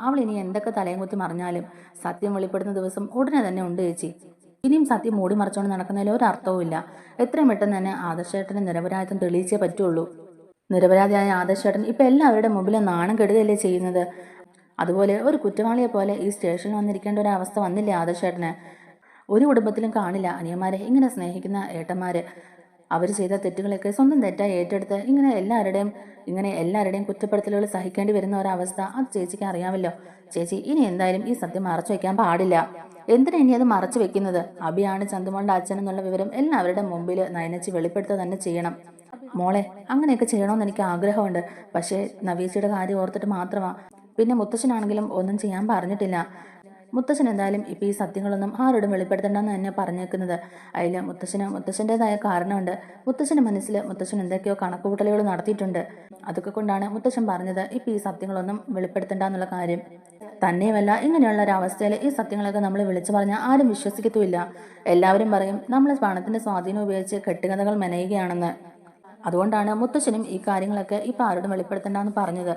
അവൾ ഇനി എന്തൊക്കെ തലയും കുത്തി മറിഞ്ഞാലും സത്യം വെളിപ്പെടുന്ന ദിവസം ഉടനെ തന്നെ ഉണ്ട് ചേച്ചി. ഇനിയും സത്യം മൂടി മറിച്ചുകൊണ്ട് നടക്കുന്നതിൽ ഒരു അർത്ഥവുമില്ല. എത്രയും പെട്ടെന്ന് തന്നെ ആദർശേട്ടന് നിരപരാധിത്വം തെളിയിച്ചേ പറ്റുള്ളൂ. നിരപരാധിയായ ആദർശേട്ടൻ ഇപ്പം എല്ലാവരുടെ മുമ്പിൽ നാണം കെടുകയല്ലേ ചെയ്യുന്നത്? അതുപോലെ ഒരു കുറ്റവാളിയെ പോലെ ഈ സ്റ്റേഷനിൽ വന്നിരിക്കേണ്ട ഒരു അവസ്ഥ വന്നില്ലേ ആദർശേട്ടന്? ഒരു കുടുംബത്തിലും കാണില്ല അനിയന്മാരെ ഇങ്ങനെ സ്നേഹിക്കുന്ന ഏട്ടന്മാർ അവർ ചെയ്ത തെറ്റുകളൊക്കെ സ്വന്തം തെറ്റായി ഏറ്റെടുത്ത് ഇങ്ങനെ എല്ലാവരുടെയും ഇങ്ങനെ എല്ലാവരുടെയും കുറ്റപ്പെടുത്തലുകൾ സഹിക്കേണ്ടി വരുന്ന ഒരവസ്ഥ അത് ചേച്ചിക്ക് അറിയാമല്ലോ. ചേച്ചി ഇനി എന്തായാലും ഈ സത്യം മറച്ചു വയ്ക്കാൻ പാടില്ല. എന്തിനാ ഇനി അത് മറച്ചു വെക്കുന്നത്? അഭിയാണ് ചന്തുമോളുടെ അച്ഛൻ എന്നുള്ള വിവരം എല്ലാവരുടെ മുമ്പിൽ നയനച്ച് വെളിപ്പെടുത്തുക തന്നെ ചെയ്യണം. മോളെ അങ്ങനെയൊക്കെ ചെയ്യണമെന്ന് എനിക്ക് ആഗ്രഹമുണ്ട്. പക്ഷേ നവീച്ചയുടെ കാര്യം ഓർത്തിട്ട് മാത്രമാ. പിന്നെ മുത്തശ്ശനാണെങ്കിലും ഒന്നും ചെയ്യാൻ പറഞ്ഞിട്ടില്ല. മുത്തശ്ശൻ എന്തായാലും ഇപ്പം ഈ സത്യങ്ങളൊന്നും ആരോടും വെളിപ്പെടുത്തണ്ടെന്ന് തന്നെ പറഞ്ഞേക്കുന്നത്. അതിൽ മുത്തശ്ശന് മുത്തശ്ശന്റെതായ കാരണമുണ്ട്. മുത്തശ്ശന്റെ മനസ്സിൽ മുത്തശ്ശൻ എന്തൊക്കെയോ കണക്കുകൂട്ടലുകൾ നടത്തിയിട്ടുണ്ട്. അതൊക്കെ കൊണ്ടാണ് മുത്തശ്ശൻ പറഞ്ഞത് ഇപ്പം ഈ സത്യങ്ങളൊന്നും വെളിപ്പെടുത്തണ്ട എന്നുള്ള കാര്യം. തന്നെയുമല്ല ഇങ്ങനെയുള്ള ഒരു അവസ്ഥയിൽ ഈ സത്യങ്ങളൊക്കെ നമ്മൾ വിളിച്ചു പറഞ്ഞാൽ ആരും വിശ്വസിക്കത്തുമില്ല. എല്ലാവരും പറയും നമ്മൾ പണത്തിന്റെ സ്വാധീനം ഉപയോഗിച്ച് കെട്ടുകഥകൾ മെനയുകയാണെന്ന്. അതുകൊണ്ടാണ് മുത്തശ്ശനും ഈ കാര്യങ്ങളൊക്കെ ഇപ്പം ആരോടും വെളിപ്പെടുത്തണ്ടെന്ന് പറഞ്ഞത്.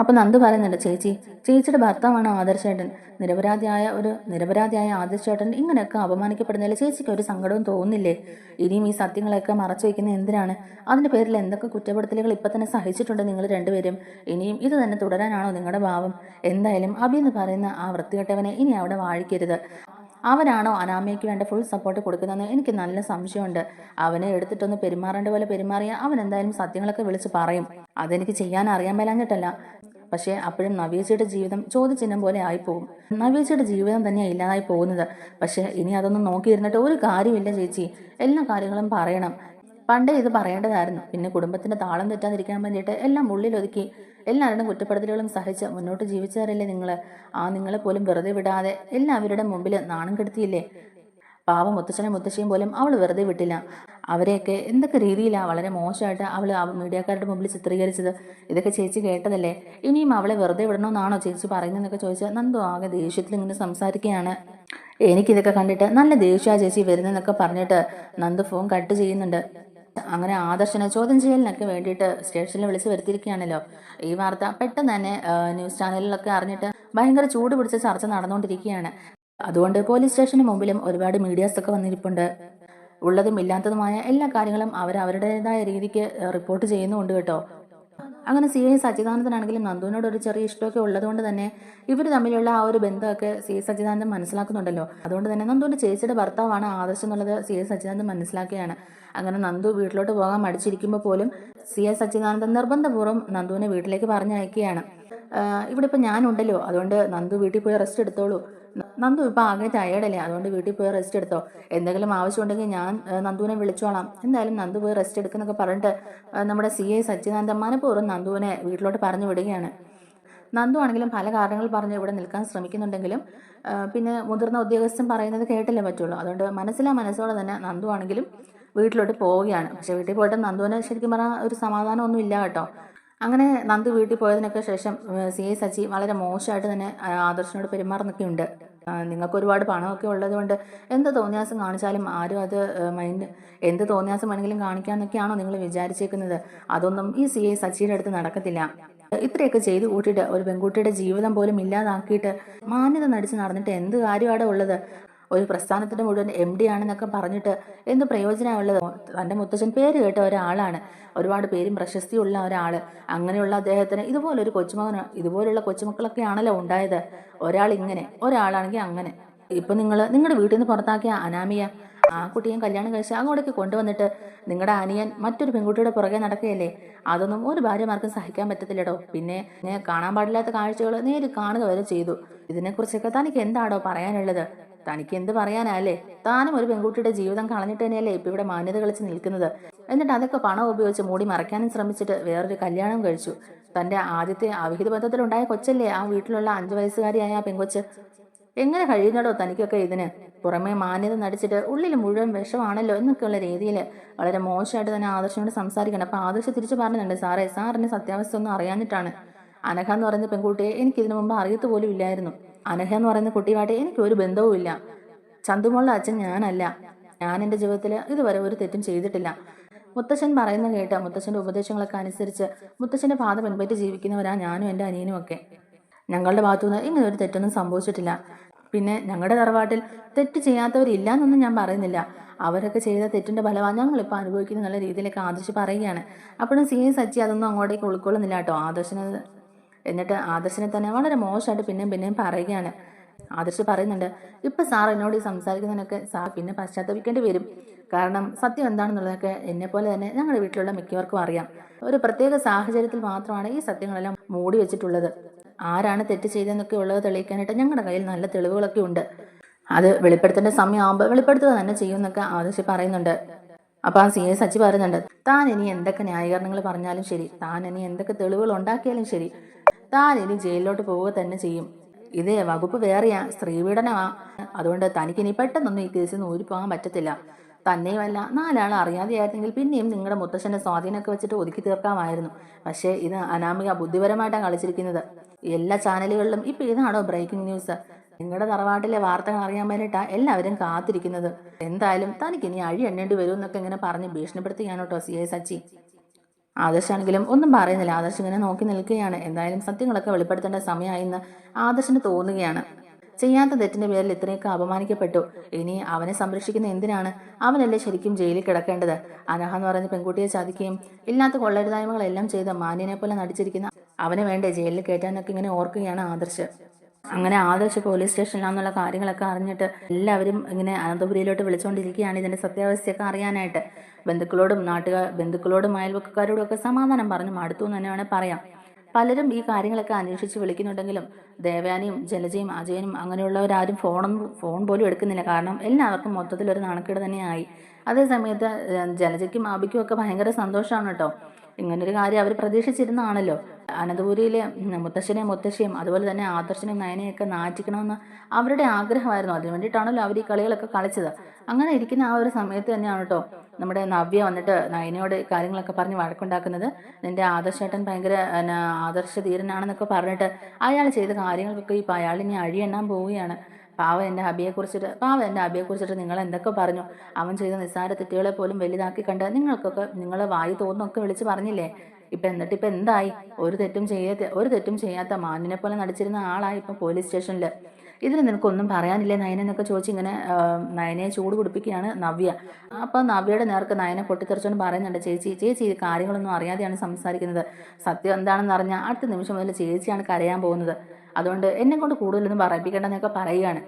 അപ്പൊ നന്ദു പറയുന്നുണ്ട് ചേച്ചി ചേച്ചിയുടെ ഭർത്താവാണ് ആദർശേട്ടൻ. നിരപരാധിയായ ഒരു നിരപരാധിയായ ആദർശേട്ടൻ ഇങ്ങനെയൊക്കെ അപമാനിക്കപ്പെടുന്നതിൽ ചേച്ചിക്ക് ഒരു സങ്കടവും തോന്നുന്നില്ലേ? ഇനിയും ഈ സത്യങ്ങളൊക്കെ മറച്ചു വയ്ക്കുന്നത് എന്തിനാണ്? അതിന്റെ പേരിൽ എന്തൊക്കെ കുറ്റപ്പെടുത്തലുകൾ ഇപ്പൊ തന്നെ സഹിച്ചിട്ടുണ്ട് നിങ്ങൾ രണ്ടുപേരും? ഇനിയും ഇത് തന്നെ തുടരാനാണോ നിങ്ങളുടെ ഭാവം? എന്തായാലും അബി എന്ന് പറയുന്ന ആ വൃത്തികെട്ടവനെ ഇനി അവിടെ വാഴിക്കരുത്. അവനാണോ അനാമയ്ക്ക് വേണ്ട ഫുൾ സപ്പോർട്ട് കൊടുക്കുന്നതെന്ന് എനിക്ക് നല്ല സംശയമുണ്ട്. അവനെ എടുത്തിട്ടൊന്ന് പെരുമാറേണ്ട പോലെ പെരുമാറിയ അവൻ എന്തായാലും സത്യങ്ങളൊക്കെ വിളിച്ച് പറയും. അതെനിക്ക് ചെയ്യാൻ അറിയാൻ മേലാഞ്ഞിട്ടല്ല. പക്ഷേ അപ്പോഴും നവീച്ചയുടെ ജീവിതം ചോദ്യചിഹ്നം പോലെ ആയിപ്പോകും നവീച്ചയുടെ ജീവിതം തന്നെയാണ് ഇല്ലാതായി പോകുന്നത്. പക്ഷേ ഇനി അതൊന്നും നോക്കിയിരുന്നിട്ട് ഒരു കാര്യമില്ല ചേച്ചി. എല്ലാ കാര്യങ്ങളും പറയണം. പണ്ടേ ഇത് പറയേണ്ടതായിരുന്നു. പിന്നെ കുടുംബത്തിന്റെ താളം തെറ്റാതിരിക്കാൻ വേണ്ടിയിട്ട് എല്ലാം ഉള്ളിലൊതുക്കി. എല്ലാവരുടെയും കുറ്റപ്പെടുത്തലുകളും സഹിച്ച് മുന്നോട്ട് ജീവിച്ചവരല്ലേ നിങ്ങൾ ആ നിങ്ങളെ പോലും വെറുതെ വിടാതെ എല്ലാവരുടെ മുമ്പിൽ നാണം കെടുത്തിയില്ലേ? പാവം മുത്തച്ഛനും മുത്തശ്ശിയും പോലും അവൾ വെറുതെ വിട്ടില്ല. അവരെയൊക്കെ എന്തൊക്കെ രീതിയിലാണ് വളരെ മോശമായിട്ട് അവൾ മീഡിയക്കാരുടെ മുമ്പിൽ ചിത്രീകരിച്ചത്? ഇതൊക്കെ ചേച്ചി കേട്ടതല്ലേ? ഇനിയും അവളെ വെറുതെ വിടണമെന്നാണോ ചേച്ചി പറയുന്നതെന്നൊക്കെ ചോദിച്ചാൽ നന്ദു ആകെ ദേഷ്യത്തിൽ ഇങ്ങനെ സംസാരിക്കുകയാണ്. എനിക്കിതൊക്കെ കണ്ടിട്ട് നല്ല ദേഷ്യ ചേച്ചി വരുന്നതെന്നൊക്കെ പറഞ്ഞിട്ട് നന്ദു ഫോൺ കട്ട് ചെയ്യുന്നുണ്ട്. അങ്ങനെ ആദർശനെ ചോദ്യം ചെയ്യലിനൊക്കെ വേണ്ടിയിട്ട് സ്റ്റേഷനിൽ വിളിച്ച് വരുത്തിയിരിക്കുകയാണല്ലോ. ഈ വാർത്ത പെട്ടെന്ന് തന്നെ ന്യൂസ് ചാനലിലൊക്കെ അറിഞ്ഞിട്ട് ഭയങ്കര ചൂട് പിടിച്ച ചർച്ച നടന്നുകൊണ്ടിരിക്കുകയാണ്. അതുകൊണ്ട് പോലീസ് സ്റ്റേഷന് മുമ്പിലും ഒരുപാട് മീഡിയാസൊക്കെ വന്നിരിപ്പുണ്ട്. ഉള്ളതും ഇല്ലാത്തതുമായ എല്ലാ കാര്യങ്ങളും അവർ അവരുടേതായ രീതിക്ക് റിപ്പോർട്ട് ചെയ്യുന്നുണ്ട് കേട്ടോ. അങ്ങനെ സി എ സച്ചിദാനന്ദനാണെങ്കിലും നന്ദുവിനോട് ഒരു ചെറിയ ഇഷ്ടമൊക്കെ ഉള്ളതുകൊണ്ട് തന്നെ ഇവർ തമ്മിലുള്ള ആ ഒരു ബന്ധമൊക്കെ സി എ സച്ചിദാനന്ദൻ മനസ്സിലാക്കുന്നുണ്ടല്ലോ. അതുകൊണ്ട് തന്നെ നന്ദുവിന്റെ ചേച്ചിയുടെ ഭർത്താവാണ് ആദർശം എന്നുള്ളത് സി എ സച്ചിദാനന്ദൻ മനസ്സിലാക്കുകയാണ്. അങ്ങനെ നന്ദു വീട്ടിലോട്ട് പോകാൻ മടിച്ചിരിക്കുമ്പോൾ പോലും സി എ സച്ചിദാനന്ദൻ നിർബന്ധപൂർവം നന്ദുവിനെ വീട്ടിലേക്ക് പറഞ്ഞയക്കുകയാണ്. ഇവിടെ ഇപ്പം ഞാനുണ്ടല്ലോ. അതുകൊണ്ട് നന്ദു വീട്ടിൽ പോയി റെസ്റ്റ് എടുത്തോളൂ. നന്ദു ഇപ്പൊ ആകെ ടയേർഡല്ലേ അതുകൊണ്ട് വീട്ടിൽ പോയി റെസ്റ്റ് എടുത്തോ. എന്തെങ്കിലും ആവശ്യമുണ്ടെങ്കിൽ ഞാൻ നന്ദുവിനെ വിളിച്ചോളാം. എന്തായാലും നന്ദു പോയി റെസ്റ്റ് എടുക്കുന്നൊക്കെ പറഞ്ഞിട്ട് നമ്മുടെ സി ഐ സച്ചിദാനന്ദൻ മനഃപൂർവം നന്ദുവിനെ വീട്ടിലോട്ട് പറഞ്ഞു വിടുകയാണ്. നന്ദു ആണെങ്കിലും പല കാരണങ്ങൾ പറഞ്ഞ് ഇവിടെ നിൽക്കാൻ ശ്രമിക്കുന്നുണ്ടെങ്കിലും പിന്നെ മുതിർന്ന ഉദ്യോഗസ്ഥൻ പറയുന്നത് കേട്ടല്ലേ പറ്റുള്ളൂ. അതുകൊണ്ട് മനസ്സിലാ മനസ്സോടെ തന്നെ നന്ദു ആണെങ്കിലും വീട്ടിലോട്ട് പോവുകയാണ്. പക്ഷെ വീട്ടിൽ പോയിട്ട് നന്ദുവിന് ശരിക്കും പറഞ്ഞാൽ ഒരു സമാധാനമൊന്നും ഇല്ല കേട്ടോ. അങ്ങനെ നന്ദു വീട്ടിൽ പോയതിനൊക്കെ ശേഷം സി എ സച്ചി വളരെ മോശമായിട്ട് തന്നെ ആദർശനോട് പെരുമാറുന്നൊക്കെയുണ്ട്. നിങ്ങൾക്ക് ഒരുപാട് പണമൊക്കെ ഉള്ളതുകൊണ്ട് എന്ത് തോന്നിയാസം കാണിച്ചാലും ആരും അത് മൈൻഡ് എന്ത് തോന്നിയാസം വേണമെങ്കിലും കാണിക്കാമെന്നൊക്കെയാണോ നിങ്ങൾ വിചാരിച്ചേക്കുന്നത്. അതൊന്നും ഈ സി ഐ സച്ചിയുടെ അടുത്ത് നടക്കത്തില്ല. ഇത്രയൊക്കെ ചെയ്ത് കൂട്ടിയിട്ട് ഒരു പെൺകുട്ടിയുടെ ജീവിതം പോലും ഇല്ലാതാക്കിയിട്ട് മാന്യത നടിച്ച് നടന്നിട്ട് എന്ത് കാര്യമാണ് ഉള്ളത്? ഒരു പ്രസ്ഥാനത്തിന്റെ മുഴുവൻ എം ഡി ആണെന്നൊക്കെ പറഞ്ഞിട്ട് എന്ത് പ്രയോജനമുള്ളത്? തന്റെ മുത്തച്ഛൻ പേര് കേട്ട ഒരാളാണ്. ഒരുപാട് പേരും പ്രശസ്തിയുള്ള ഒരാൾ അങ്ങനെയുള്ള അദ്ദേഹത്തിന് ഇതുപോലൊരു കൊച്ചുമകന് ഇതുപോലുള്ള കൊച്ചുമക്കളൊക്കെ ആണല്ലോ ഉണ്ടായത്. ഒരാൾ ഇങ്ങനെ ഒരാളാണെങ്കിൽ അങ്ങനെ. ഇപ്പൊ നിങ്ങൾ നിങ്ങളുടെ വീട്ടിൽ നിന്ന് പുറത്താക്കിയ അനാമിയ ആ കുട്ടിയും കല്യാണം കഴിച്ച് അങ്ങോട്ടേക്ക് കൊണ്ടുവന്നിട്ട് നിങ്ങളുടെ അനിയൻ മറ്റൊരു പെൺകുട്ടിയുടെ പുറകെ നടക്കുകയല്ലേ? അതൊന്നും ഒരു ഭാര്യമാർക്കും സഹിക്കാൻ പറ്റത്തില്ലടോ. പിന്നെ കാണാൻ പാടില്ലാത്ത കാഴ്ചകൾ നേരിൽ കാണുക വരെ ചെയ്തു. ഇതിനെക്കുറിച്ചൊക്കെ തനിക്ക് എന്താണോ പറയാനുള്ളത്? തനിക്ക് എന്ത് പറയാനല്ലേ? താനും ഒരു പെൺകുട്ടിയുടെ ജീവിതം കളഞ്ഞിട്ട് തന്നെയല്ലേ ഇപ്പൊ ഇവിടെ മാന്യത കളിച്ച് നിൽക്കുന്നത്? എന്നിട്ട് അതൊക്കെ പണം ഉപയോഗിച്ച് മൂടി മറയ്ക്കാനും ശ്രമിച്ചിട്ട് വേറൊരു കല്യാണം കഴിച്ചു. തന്റെ ആദ്യത്തെ അവിഹിത ബന്ധത്തിലുണ്ടായ കൊച്ചല്ലേ ആ വീട്ടിലുള്ള അഞ്ചു വയസ്സുകാരിയായ ആ പെൺകൊച്ച് എങ്ങനെ കഴിയുന്നടോ തനിക്കൊക്കെ ഇതിന്? പുറമേ മാന്യത നടിച്ചിട്ട് ഉള്ളിൽ മുഴുവൻ വിഷമാണല്ലോ എന്നൊക്കെയുള്ള രീതിയിൽ വളരെ മോശമായിട്ട് തന്നെ ആദർശനോട് സംസാരിക്കണം. അപ്പൊ ആദർശം തിരിച്ചു പറഞ്ഞിട്ടുണ്ട് സാറേ സാറിന് സത്യാവസ്ഥ ഒന്നും അറിയാഞ്ഞിട്ടാണ്. അനഘ എന്ന് പറയുന്ന പെൺകുട്ടിയെ എനിക്ക് ഇതിനു മുമ്പ് അറിയത്ത് പോലും ഇല്ലായിരുന്നു. അനഘ എന്ന് പറയുന്ന കുട്ടിയുമായിട്ട് എനിക്ക് ഒരു ബന്ധവുമില്ല. ചന്തുമോളുടെ അച്ഛൻ ഞാനല്ല. ഞാൻ എന്റെ ജീവിതത്തിൽ ഇതുവരെ ഒരു തെറ്റും ചെയ്തിട്ടില്ല. മുത്തശ്ശൻ പറയുന്ന കേട്ട് മുത്തശ്ശന്റെ ഉപദേശങ്ങളൊക്കെ അനുസരിച്ച് മുത്തശ്ശന്റെ പാത പിൻപറ്റി ജീവിക്കുന്നവരാ ഞാനും എന്റെ അനിയനും ഒക്കെ. ഞങ്ങളുടെ ഭാഗത്തുനിന്ന് ഇങ്ങനെ ഒരു തെറ്റൊന്നും സംഭവിച്ചിട്ടില്ല. പിന്നെ ഞങ്ങളുടെ തറവാട്ടിൽ തെറ്റ് ചെയ്യാത്തവരില്ല എന്നൊന്നും ഞാൻ പറയുന്നില്ല. അവരൊക്കെ ചെയ്ത തെറ്റിന്റെ ഫലമാണ് ഞങ്ങളിപ്പോൾ അനുഭവിക്കുന്ന നല്ല രീതിയിലൊക്കെ ആദർശ് പറയുകയാണ്. അപ്പോഴും സി എ സച്ചി അതൊന്നും അങ്ങോട്ടേക്ക് ഉൾക്കൊള്ളുന്നില്ല കേട്ടോ. ആദർശന് എന്നിട്ട് ആദർശിനെ തന്നെ വളരെ മോശമായിട്ട് പിന്നെയും പിന്നെയും പറയുകയാണ്. ആദർശ് പറയുന്നുണ്ട് ഇപ്പൊ സാർ എന്നോട് സംസാരിക്കുന്നതിനൊക്കെ സാർ പിന്നെ പശ്ചാത്തപിക്കേണ്ടി വരും. കാരണം സത്യം എന്താണെന്നുള്ളതൊക്കെ എന്നെ പോലെ തന്നെ ഞങ്ങളുടെ വീട്ടിലുള്ള മിക്കവർക്കും അറിയാം. ഒരു പ്രത്യേക സാഹചര്യത്തിൽ മാത്രമാണ് ഈ സത്യങ്ങളെല്ലാം മൂടി വെച്ചിട്ടുള്ളത്. ആരാണ് തെറ്റ് ചെയ്തതെന്നൊക്കെ ഉള്ളത് തെളിയിക്കാനായിട്ട് ഞങ്ങളുടെ കയ്യിൽ നല്ല തെളിവുകളൊക്കെ ഉണ്ട്. അത് വെളിപ്പെടുത്തേണ്ട സമയമാകുമ്പോൾ വെളിപ്പെടുത്തുക തന്നെ ചെയ്യുമെന്നൊക്കെ ആദർശ് പറയുന്നുണ്ട്. അപ്പോൾ ആ സി എ സച്ചി പറയുന്നുണ്ട് താൻ ഇനി എന്തൊക്കെ ന്യായീകരണങ്ങൾ പറഞ്ഞാലും ശരി താൻ ഇനി എന്തൊക്കെ തെളിവുകൾ ഉണ്ടാക്കിയാലും ശരി താൻ ഇനി ജയിലിലോട്ട് പോവുക തന്നെ ചെയ്യും. ഇത് വകുപ്പ് വേറെയാ. സ്ത്രീപീഡനമാ അതുകൊണ്ട് തനിക്കിനി പെട്ടെന്നൊന്നും ഈ കേസിൽ നിന്ന് ഊരിപ്പോകാൻ പറ്റത്തില്ല. തന്നെയുമല്ല നാലാൾ അറിയാതെയായിരുന്നെങ്കിൽ പിന്നെയും നിങ്ങളുടെ മുത്തശ്ശന്റെ സ്വാധീനമൊക്കെ വെച്ചിട്ട് ഒതുക്കി തീർക്കാമായിരുന്നു. പക്ഷേ ഇത് അനാമിക ബുദ്ധിപരമായിട്ടാണ് കളിച്ചിരിക്കുന്നത്. എല്ലാ ചാനലുകളിലും ഇപ്പൊ ഇതാണോ ബ്രേക്കിംഗ് ന്യൂസ് നിങ്ങളുടെ തറവാട്ടിലെ വാർത്തകൾ അറിയാൻ വേണ്ടിയിട്ടാണ് എല്ലാവരും കാത്തിരിക്കുന്നത്. എന്തായാലും തനിക്ക് ഇനി അഴി എണ്ണേണ്ടി വരും എന്നൊക്കെ ഇങ്ങനെ പറഞ്ഞ് ഭീഷണിപ്പെടുത്തുകയാണ് കേട്ടോ സി എ സച്ചി. ആദർശാണെങ്കിലും ഒന്നും പറയുന്നില്ല. ആദർശ് ഇങ്ങനെ നോക്കി നിൽക്കുകയാണ്. എന്തായാലും സത്യങ്ങളൊക്കെ വെളിപ്പെടുത്തേണ്ട സമയമായിന്ന് ആദർശിന് തോന്നുകയാണ്. ചെയ്യാത്ത തെറ്റിന്റെ പേരിൽ ഇത്രയൊക്കെ അപമാനിക്കപ്പെട്ടു. ഇനി അവനെ സംരക്ഷിക്കുന്ന എന്തിനാണ് അവനല്ലേ ശരിക്കും ജയിലിൽ കിടക്കേണ്ടത്? അനഹ എന്ന് പറയുന്ന പെൺകുട്ടിയെ ചതിക്കുകയും ഇല്ലാത്ത കൊള്ളരുതായ്മകളെല്ലാം ചെയ്ത് മാന്യനെ പോലെ നടിച്ചിരിക്കുന്ന അവനെ വേണ്ടേ ജയിലിൽ കയറ്റാനൊക്കെ ഇങ്ങനെ ഓർക്കുകയാണ് ആദർശ്. അങ്ങനെ ആദർശ് പോലീസ് സ്റ്റേഷനിലാന്നുള്ള കാര്യങ്ങളൊക്കെ അറിഞ്ഞിട്ട് എല്ലാവരും ഇങ്ങനെ അനന്തപുരിയിലോട്ട് വിളിച്ചുകൊണ്ടിരിക്കുകയാണ് ഇതിന്റെ സത്യാവസ്ഥയൊക്കെ അറിയാനായിട്ട്. ബന്ധുക്കളോടും നാട്ടുകാർ ബന്ധുക്കളോടും അയൽവക്കക്കാരോടും ഒക്കെ സമാധാനം പറഞ്ഞു മടുത്തു എന്ന് തന്നെ വേണേൽ പറയാം. പലരും ഈ കാര്യങ്ങളൊക്കെ അന്വേഷിച്ച് വിളിക്കുന്നുണ്ടെങ്കിലും ദേവയാനിയും ജലജയും അജയനും അങ്ങനെയുള്ളവരാരും ഫോണൊന്നും ഫോൺ പോലും എടുക്കുന്നില്ല. കാരണം എല്ലാവർക്കും മൊത്തത്തിൽ ഒരു നാണക്കേട് തന്നെയായി. അതേസമയത്ത് ജലജയ്ക്കും ആബിക്കും ഒക്കെ ഭയങ്കര സന്തോഷമാണ് കേട്ടോ. ഇങ്ങനൊരു കാര്യം അവർ പ്രതീക്ഷിച്ചിരുന്നതാണല്ലോ. അനന്തപുരിയിലെ മുത്തശ്ശനെയും മുത്തശ്ശിയും അതുപോലെ തന്നെ ആദർശനെയും നയനെയൊക്കെ നാറ്റിക്കണമെന്ന് അവരുടെ ആഗ്രഹമായിരുന്നു. അതിനു വേണ്ടിയിട്ടാണല്ലോ അവർ ഈ കളികളൊക്കെ കളിച്ചത്. അങ്ങനെ ഇരിക്കുന്ന ആ ഒരു സമയത്ത് തന്നെയാണ് കേട്ടോ നമ്മുടെ നവ്യ വന്നിട്ട് നയനയോട് കാര്യങ്ങളൊക്കെ പറഞ്ഞ് വഴക്കുണ്ടാക്കുന്നത്. നിന്റെ ആദർശേട്ടൻ ഭയങ്കര ആദർശ ധീരനാണെന്നൊക്കെ പറഞ്ഞിട്ട് അയാൾ ചെയ്ത കാര്യങ്ങൾക്കൊക്കെ ഇപ്പോൾ അയാൾ ഇനി അഴിയെണ്ണാൻ പോവുകയാണ്. പാവ എന്റെ അബിയെക്കുറിച്ചിട്ട് പാവ എന്റെ അബിയെക്കുറിച്ചിട്ട് നിങ്ങൾ എന്തൊക്കെ പറഞ്ഞു? അവൻ ചെയ്ത നിസ്സാര തെറ്റുകളെ പോലും വലുതാക്കി കണ്ട് നിങ്ങൾക്കൊക്കെ നിങ്ങൾ വായി തോന്നൊക്കെ വിളിച്ച് പറഞ്ഞില്ലേ? ഇപ്പം എന്നിട്ട് ഇപ്പം എന്തായി? ഒരു തെറ്റും ചെയ്യാത്ത ഒരു തെറ്റും ചെയ്യാത്ത മാനിനെ പോലെ നടിച്ചിരുന്ന ആളായി ഇപ്പം പോലീസ് സ്റ്റേഷനിൽ ഇതിന് നിനക്കൊന്നും പറയാനില്ലേ നയന എന്നൊക്കെ ചോദിച്ച് ഇങ്ങനെ നയനയെ ചൂട് പിടിപ്പിക്കുകയാണ് നവ്യ. അപ്പോൾ നവ്യയുടെ നേർക്ക് നയനെ പൊട്ടിത്തെറിച്ചുകൊണ്ട് പറയുന്നുണ്ട് ചേച്ചി ചേച്ചി ഈ കാര്യങ്ങളൊന്നും അറിയാതെയാണ് സംസാരിക്കുന്നത്. സത്യം എന്താണെന്ന് അറിഞ്ഞാൽ അടുത്ത നിമിഷം മുതൽ ചേച്ചിയാണ് കരയാൻ പോകുന്നത്. അതുകൊണ്ട് എന്നെ കൊണ്ട് കൂടുതലൊന്നും പറയിപ്പിക്കേണ്ടെന്നൊക്കെ പറയുകയാണ്.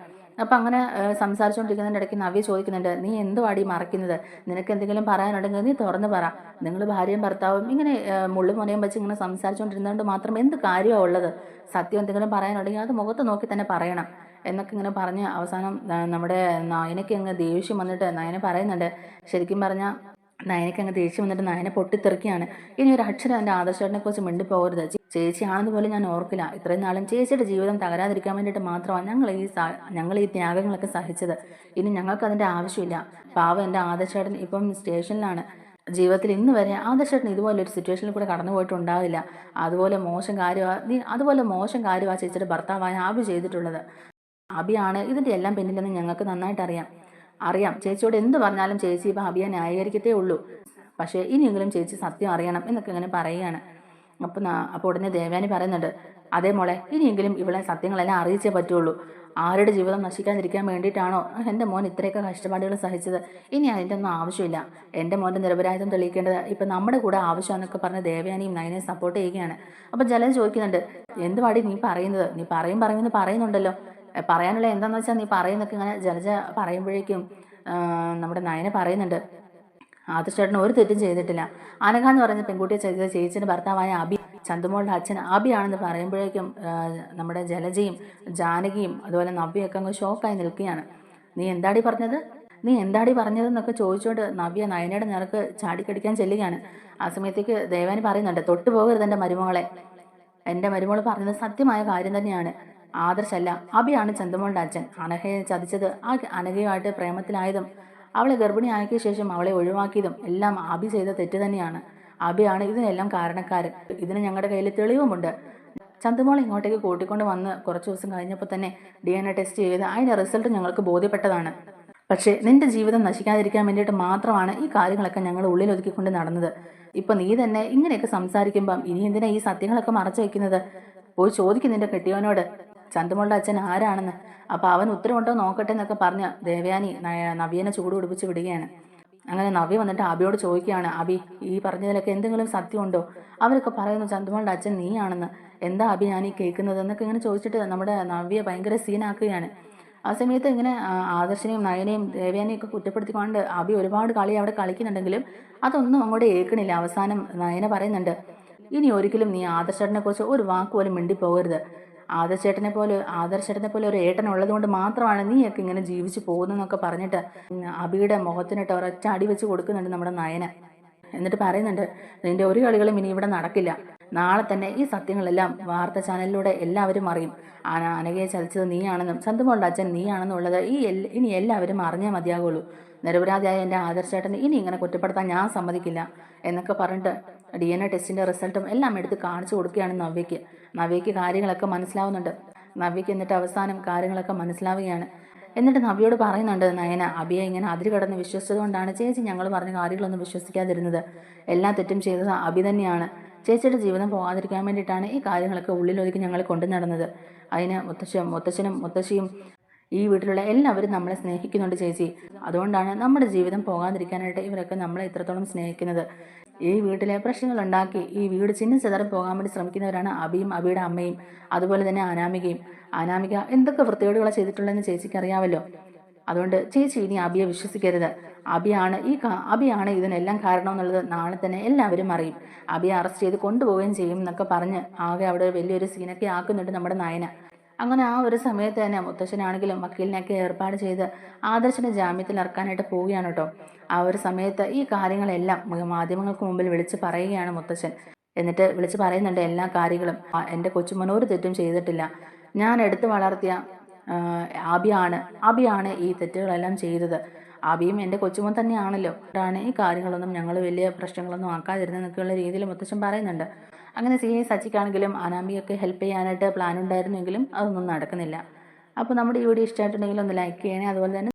അപ്പം അങ്ങനെ സംസാരിച്ചുകൊണ്ടിരിക്കുന്നതിന്റെ ഇടയ്ക്ക് നവ്യ ചോദിക്കുന്നുണ്ട് നീ എന്തുവാടി മറക്കുന്നത്? നിനക്ക് എന്തെങ്കിലും പറയാനുണ്ടെങ്കിൽ നീ തുറന്നു പറ. നിങ്ങൾ ഭാര്യയും ഭർത്താവും ഇങ്ങനെ മുള്ളും മുനയും വെച്ച് ഇങ്ങനെ സംസാരിച്ചുകൊണ്ടിരുന്നതുകൊണ്ട് മാത്രം എന്ത് കാര്യമാണ് ഉള്ളത്? സത്യം എന്തെങ്കിലും പറയാനുണ്ടെങ്കിൽ അത് മുഖത്ത് നോക്കി തന്നെ പറയണം. എന്നൊക്കെ ഇങ്ങനെ പറഞ്ഞ് അവസാനം നമ്മുടെ നായനയ്ക്ക് അങ്ങ് ദേഷ്യം വന്നിട്ട് നയന പറയുന്നുണ്ട് ശരിക്കും പറഞ്ഞാൽ നയനയ്ക്ക് അങ്ങ് ദേഷ്യം വന്നിട്ട് നയനെ പൊട്ടിത്തെറിക്കുകയാണ്. ഇനി ഒരു അക്ഷരം എന്റെ ആദർശേട്ടനെ കുറിച്ച് മിണ്ടിപ്പോകരുത്. ചേച്ചിയാണെന്ന് പോലും ഞാൻ ഓർക്കില്ല. ഇത്രയും നാളും ചേച്ചിയുടെ ജീവിതം തകരാതിരിക്കാൻ വേണ്ടിയിട്ട് മാത്രമാണ് ഞങ്ങൾ ഈ ഞങ്ങൾ ഈ ത്യാഗങ്ങളൊക്കെ സഹിച്ചത്. ഇനി ഞങ്ങൾക്ക് അതിന്റെ ആവശ്യമില്ല. പാവം എന്റെ ആദർശേട്ടൻ ഇപ്പം സ്റ്റേഷനിലാണ്. ജീവിതത്തിൽ ഇന്ന് വരെ ആദർശേട്ടൻ ഇതുപോലെ ഒരു സിറ്റുവേഷനിൽ കൂടെ കടന്നു പോയിട്ടുണ്ടാവില്ല. അതുപോലെ മോശം കാര്യമാണ് അതുപോലെ മോശം കാര്യമാണ് ചേച്ചിയുടെ ഭർത്താവായ ആബി ചെയ്തിട്ടുള്ളത്. അബിയാണ് ഇതിന്റെ എല്ലാം പിന്നിലെന്ന് ഞങ്ങൾക്ക് നന്നായിട്ട് അറിയാം അറിയാം. ചേച്ചിയോട് എന്ത് പറഞ്ഞാലും ചേച്ചി അബിയെ ന്യായീകരിക്കത്തേ ഉള്ളൂ. പക്ഷേ ഇനിയെങ്കിലും ചേച്ചി സത്യം അറിയണം എന്നൊക്കെ ഇങ്ങനെ പറയുകയാണ്. അപ്പം അപ്പോൾ ഉടനെ ദേവാനി പറയുന്നുണ്ട് അതേ മോളെ ഇനിയെങ്കിലും ഇവളെ സത്യങ്ങളെല്ലാം അറിയിച്ചേ പറ്റുള്ളൂ. ആരുടെ ജീവിതം നശിക്കാതിരിക്കാൻ വേണ്ടിയിട്ടാണോ എന്റെ മോൻ ഇത്രയൊക്കെ കഷ്ടപ്പാടുകൾ സഹിച്ചത്? ഇനി അതിന്റെ ഒന്നും ആവശ്യമില്ല. എന്റെ മോന്റെ നിരപരാധിത്വം തെളിയിക്കേണ്ടത് ഇപ്പം നമ്മുടെ കൂടെ ആവശ്യമാണെന്നൊക്കെ പറഞ്ഞ് ദേവയാനിയും നയനെയും സപ്പോർട്ട് ചെയ്യുകയാണ്. അപ്പം ജലൻ ചോദിക്കുന്നുണ്ട് എന്തുവാടി നീ പറയുന്നത്? നീ പറയും പറയുമെന്ന് പറയുന്നുണ്ടല്ലോ. പറയാനുള്ള എന്താണെന്ന് വെച്ചാൽ നീ പറയുന്നൊക്കെ ഇങ്ങനെ ജലജ പറയുമ്പോഴേക്കും നമ്മുടെ നയനെ പറയുന്നുണ്ട്. ആദർശേട്ടൻ ഒരു തെറ്റും ചെയ്തിട്ടില്ല. അനഘ എന്ന് പറയുന്ന പെൺകുട്ടിയെ ചെയ്ത ചേച്ചിന്റെ ഭർത്താവായ അബി ചന്തുമോളുടെ അച്ഛൻ അബിയാണെന്ന് പറയുമ്പോഴേക്കും നമ്മുടെ ജലജയും ജാനകിയും അതുപോലെ നവ്യയൊക്കെ അങ്ങ് ഷോക്കായി നിൽക്കുകയാണ്. നീ എന്താടി പറഞ്ഞത്? നീ എന്താടി പറഞ്ഞതെന്നൊക്കെ ചോദിച്ചുകൊണ്ട് നവ്യ നയനയുടെ നിറക്ക് ചാടിക്കടിക്കാൻ ചെല്ലുകയാണ്. ആ സമയത്തേക്ക് ദേവാനി പറയുന്നുണ്ട് തൊട്ടു പോകരുത് എന്റെ മരുമകളെ എന്റെ മരുമകൾ പറഞ്ഞത് സത്യമായ കാര്യം തന്നെയാണ്. ആദർശല്ല. അബിയാണ് ചന്തമോളുടെ അച്ഛൻ. അനഘയെ ചതിച്ചത് ആ അനഘയുമായിട്ട് പ്രേമത്തിലായതും അവളെ ഗർഭിണിയാക്കിയ ശേഷം അവളെ ഒഴിവാക്കിയതും എല്ലാം അബി ചെയ്ത തെറ്റ് തന്നെയാണ്. അബിയാണ് ഇതിനെല്ലാം കാരണക്കാരൻ. ഇതിന് ഞങ്ങളുടെ കയ്യിൽ തെളിവുമുണ്ട്. ചന്തുമോൾ ഇങ്ങോട്ടേക്ക് കൂട്ടിക്കൊണ്ട് വന്ന് കുറച്ച് ദിവസം കഴിഞ്ഞപ്പോൾ തന്നെ ഡി എൻ എ ടെസ്റ്റ് ചെയ്ത് അതിന്റെ റിസൾട്ട് ഞങ്ങൾക്ക് ബോധ്യപ്പെട്ടതാണ്. പക്ഷേ നിന്റെ ജീവിതം നശിക്കാതിരിക്കാൻ വേണ്ടിയിട്ട് മാത്രമാണ് ഈ കാര്യങ്ങളൊക്കെ ഞങ്ങൾ ഉള്ളിൽ ഒതുക്കിക്കൊണ്ട് നടന്നത്. ഇപ്പൊ നീ തന്നെ ഇങ്ങനെയൊക്കെ സംസാരിക്കുമ്പം ഇനി എന്തിനാ ഈ സത്യങ്ങളൊക്കെ മറച്ചു വയ്ക്കുന്നത് പോയി ചോദിക്കും നിന്റെ കെട്ടിയവനോട് ചന്തുമോളുടെ അച്ഛൻ ആരാണെന്ന്? അപ്പൊ അവൻ ഉത്തരവുണ്ടോ നോക്കട്ടെ എന്നൊക്കെ പറഞ്ഞ് ദേവയാനി നവ്യനെ ചൂട് പിടിപ്പിച്ച് വിടുകയാണ്. അങ്ങനെ നവ്യ വന്നിട്ട് അബിയോട് ചോദിക്കുകയാണ് അബി ഈ പറഞ്ഞതിലൊക്കെ എന്തെങ്കിലും സത്യമുണ്ടോ? അവരൊക്കെ പറയുന്നു ചന്തുമോളുടെ അച്ഛൻ നീയാണെന്ന്. എന്താ അബി ഞാൻ ഈ കേൾക്കുന്നത്? എന്നൊക്കെ ഇങ്ങനെ ചോദിച്ചിട്ട് നമ്മുടെ നവ്യ ഭയങ്കര സീനാക്കുകയാണ് ആ സമയത്ത് ഇങ്ങനെ ആദർശനെയും നയനെയും ദേവയാനെയും ഒക്കെ കുറ്റപ്പെടുത്തിക്കൊണ്ട് അബി ഒരുപാട് കളി അവിടെ കളിക്കുന്നുണ്ടെങ്കിലും അതൊന്നും അങ്ങോട്ട് ഏൽക്കണില്ല. അവസാനം നയന പറയുന്നുണ്ട് ഇനി ഒരിക്കലും നീ ആദർശേട്ടനെ കുറിച്ച് ഒരു വാക്ക് പോലും മിണ്ടിപ്പോകരുത്. ആദർശേട്ടനെ പോലെ ആദർശേട്ടനെ പോലെ ഒരു ഏട്ടൻ ഉള്ളതുകൊണ്ട് മാത്രമാണ് നീയൊക്കെ ഇങ്ങനെ ജീവിച്ചു പോകുന്നതെന്നൊക്കെ പറഞ്ഞിട്ട് അബിയുടെ മുഖത്തിനിട്ട് ഒരൊറ്റ അടി വെച്ച് കൊടുക്കുന്നുണ്ട് നമ്മുടെ നയന. എന്നിട്ട് പറയുന്നുണ്ട് നിന്റെ ഒരു കളികളും ഇനി ഇവിടെ നടക്കില്ല. നാളെ തന്നെ ഈ സത്യങ്ങളെല്ലാം വാർത്താ ചാനലിലൂടെ എല്ലാവരും അറിയും. ആന അനഘയെ ചതിച്ചത് നീയാണെന്നും ചന്തുമോളുടെ അച്ഛൻ നീയാണെന്നുള്ളത് ഈ ഇനി എല്ലാവരും അറിഞ്ഞേ മതിയാകുള്ളൂ. നിരപരാധിയായ എന്റെ ആദർശേട്ടനെ ഇനി ഇങ്ങനെ കുറ്റപ്പെടുത്താൻ ഞാൻ സമ്മതിക്കില്ല എന്നൊക്കെ പറഞ്ഞിട്ട് ഡി എൻ എ ടെസ്റ്റിന്റെ റിസൾട്ടും എല്ലാം എടുത്ത് കാണിച്ചു കൊടുക്കുകയാണ് നവ്യയ്ക്ക്. നവ്യയ്ക്ക് കാര്യങ്ങളൊക്കെ മനസ്സിലാവുന്നുണ്ട്. നവ്യയ്ക്ക് എന്നിട്ട് അവസാനം കാര്യങ്ങളൊക്കെ മനസ്സിലാവുകയാണ്. എന്നിട്ട് നവ്യയോട് പറയുന്നുണ്ട് നയന അബിയെ ഇങ്ങനെ അതിര് കടന്ന് വിശ്വസിച്ചതുകൊണ്ടാണ് ചേച്ചി ഞങ്ങൾ പറഞ്ഞ കാര്യങ്ങളൊന്നും വിശ്വസിക്കാതിരുന്നത്. എല്ലാ തെറ്റും ചെയ്തത് അബി തന്നെയാണ്. ചേച്ചിയുടെ ജീവിതം പോകാതിരിക്കാൻ വേണ്ടിയിട്ടാണ് ഈ കാര്യങ്ങളൊക്കെ ഉള്ളിലൊതുക്കി ഞങ്ങൾ കൊണ്ടു നടന്നത്. അതിന് മുത്തശ്ശനും മുത്തശ്ശനും മുത്തശ്ശിയും ഈ വീട്ടിലുള്ള എല്ലാവരും നമ്മളെ സ്നേഹിക്കുന്നുണ്ട് ചേച്ചി. അതുകൊണ്ടാണ് നമ്മുടെ ജീവിതം പോകാതിരിക്കാനായിട്ട് ഇവരൊക്കെ നമ്മളെ ഇത്രത്തോളം സ്നേഹിക്കുന്നത്. ഈ വീട്ടിലെ പ്രശ്നങ്ങൾ ഉണ്ടാക്കി ഈ വീട് ചിഹ്നം പോകാൻ വേണ്ടി ശ്രമിക്കുന്നവരാണ് അബിയും അബിയുടെ അമ്മയും. അതുപോലെ തന്നെ അനാമികയും. അനാമിക എന്തൊക്കെ വൃത്തികേടുകളാണ് ചെയ്തിട്ടുള്ളതെന്ന് ചേച്ചിക്ക് അറിയാമല്ലോ. അതുകൊണ്ട് ചേച്ചി ഇനി അബിയെ വിശ്വസിക്കരുത്. അബിയാണ് ഈ അബിയാണ് ഇതിനെല്ലാം കാരണം എന്നുള്ളത് നാളെ തന്നെ എല്ലാവരും അറിയും. അബിയെ അറസ്റ്റ് ചെയ്ത് കൊണ്ടുപോവുകയും ചെയ്യും എന്നൊക്കെ പറഞ്ഞ് ആകെ അവിടെ വലിയൊരു സീനൊക്കെ ആക്കുന്നുണ്ട് നമ്മുടെ നയന. അങ്ങനെ ആ ഒരു സമയത്ത് തന്നെ മുത്തശ്ശനാണെങ്കിലും വക്കീലിനെയൊക്കെ ഏർപ്പാട് ചെയ്ത് ആദർശന ജാമ്യത്തിൽ ഇറക്കാനായിട്ട് പോവുകയാണ് കേട്ടോ. ആ ഒരു സമയത്ത് ഈ കാര്യങ്ങളെല്ലാം മാധ്യമങ്ങൾക്ക് മുമ്പിൽ വിളിച്ച് പറയുകയാണ് മുത്തശ്ശൻ. എന്നിട്ട് വിളിച്ച് പറയുന്നുണ്ട് എല്ലാ കാര്യങ്ങളും. എന്റെ കൊച്ചുമോൻ ഒരു തെറ്റും ചെയ്തിട്ടില്ല. ഞാൻ എടുത്തു വളർത്തിയ ആബിയാണ്. ആബിയാണ് ഈ തെറ്റുകളെല്ലാം ചെയ്തത്. ആബിയും എന്റെ കൊച്ചുമോൻ തന്നെയാണല്ലോ. അതാണ് ഈ കാര്യങ്ങളൊന്നും ഞങ്ങൾ വലിയ പ്രശ്നങ്ങളൊന്നും ആക്കാതിരുന്നെന്നൊക്കെയുള്ള രീതിയിൽ മുത്തശ്ശൻ പറയുന്നുണ്ട്. അങ്ങനെ സി ഐ സച്ചിക്കാണെങ്കിലും അനാമിയൊക്കെ ഹെൽപ്പ് ചെയ്യാനായിട്ട് പ്ലാൻ ഉണ്ടായിരുന്നെങ്കിലും അതൊന്നും നടക്കുന്നില്ല. അപ്പോൾ നമ്മുടെ ഈ വീഡിയോ ഇഷ്ടമായിട്ടുണ്ടെങ്കിൽ ഒന്ന് ലൈക്ക് ചെയ്യണേ. അതുപോലെ തന്നെ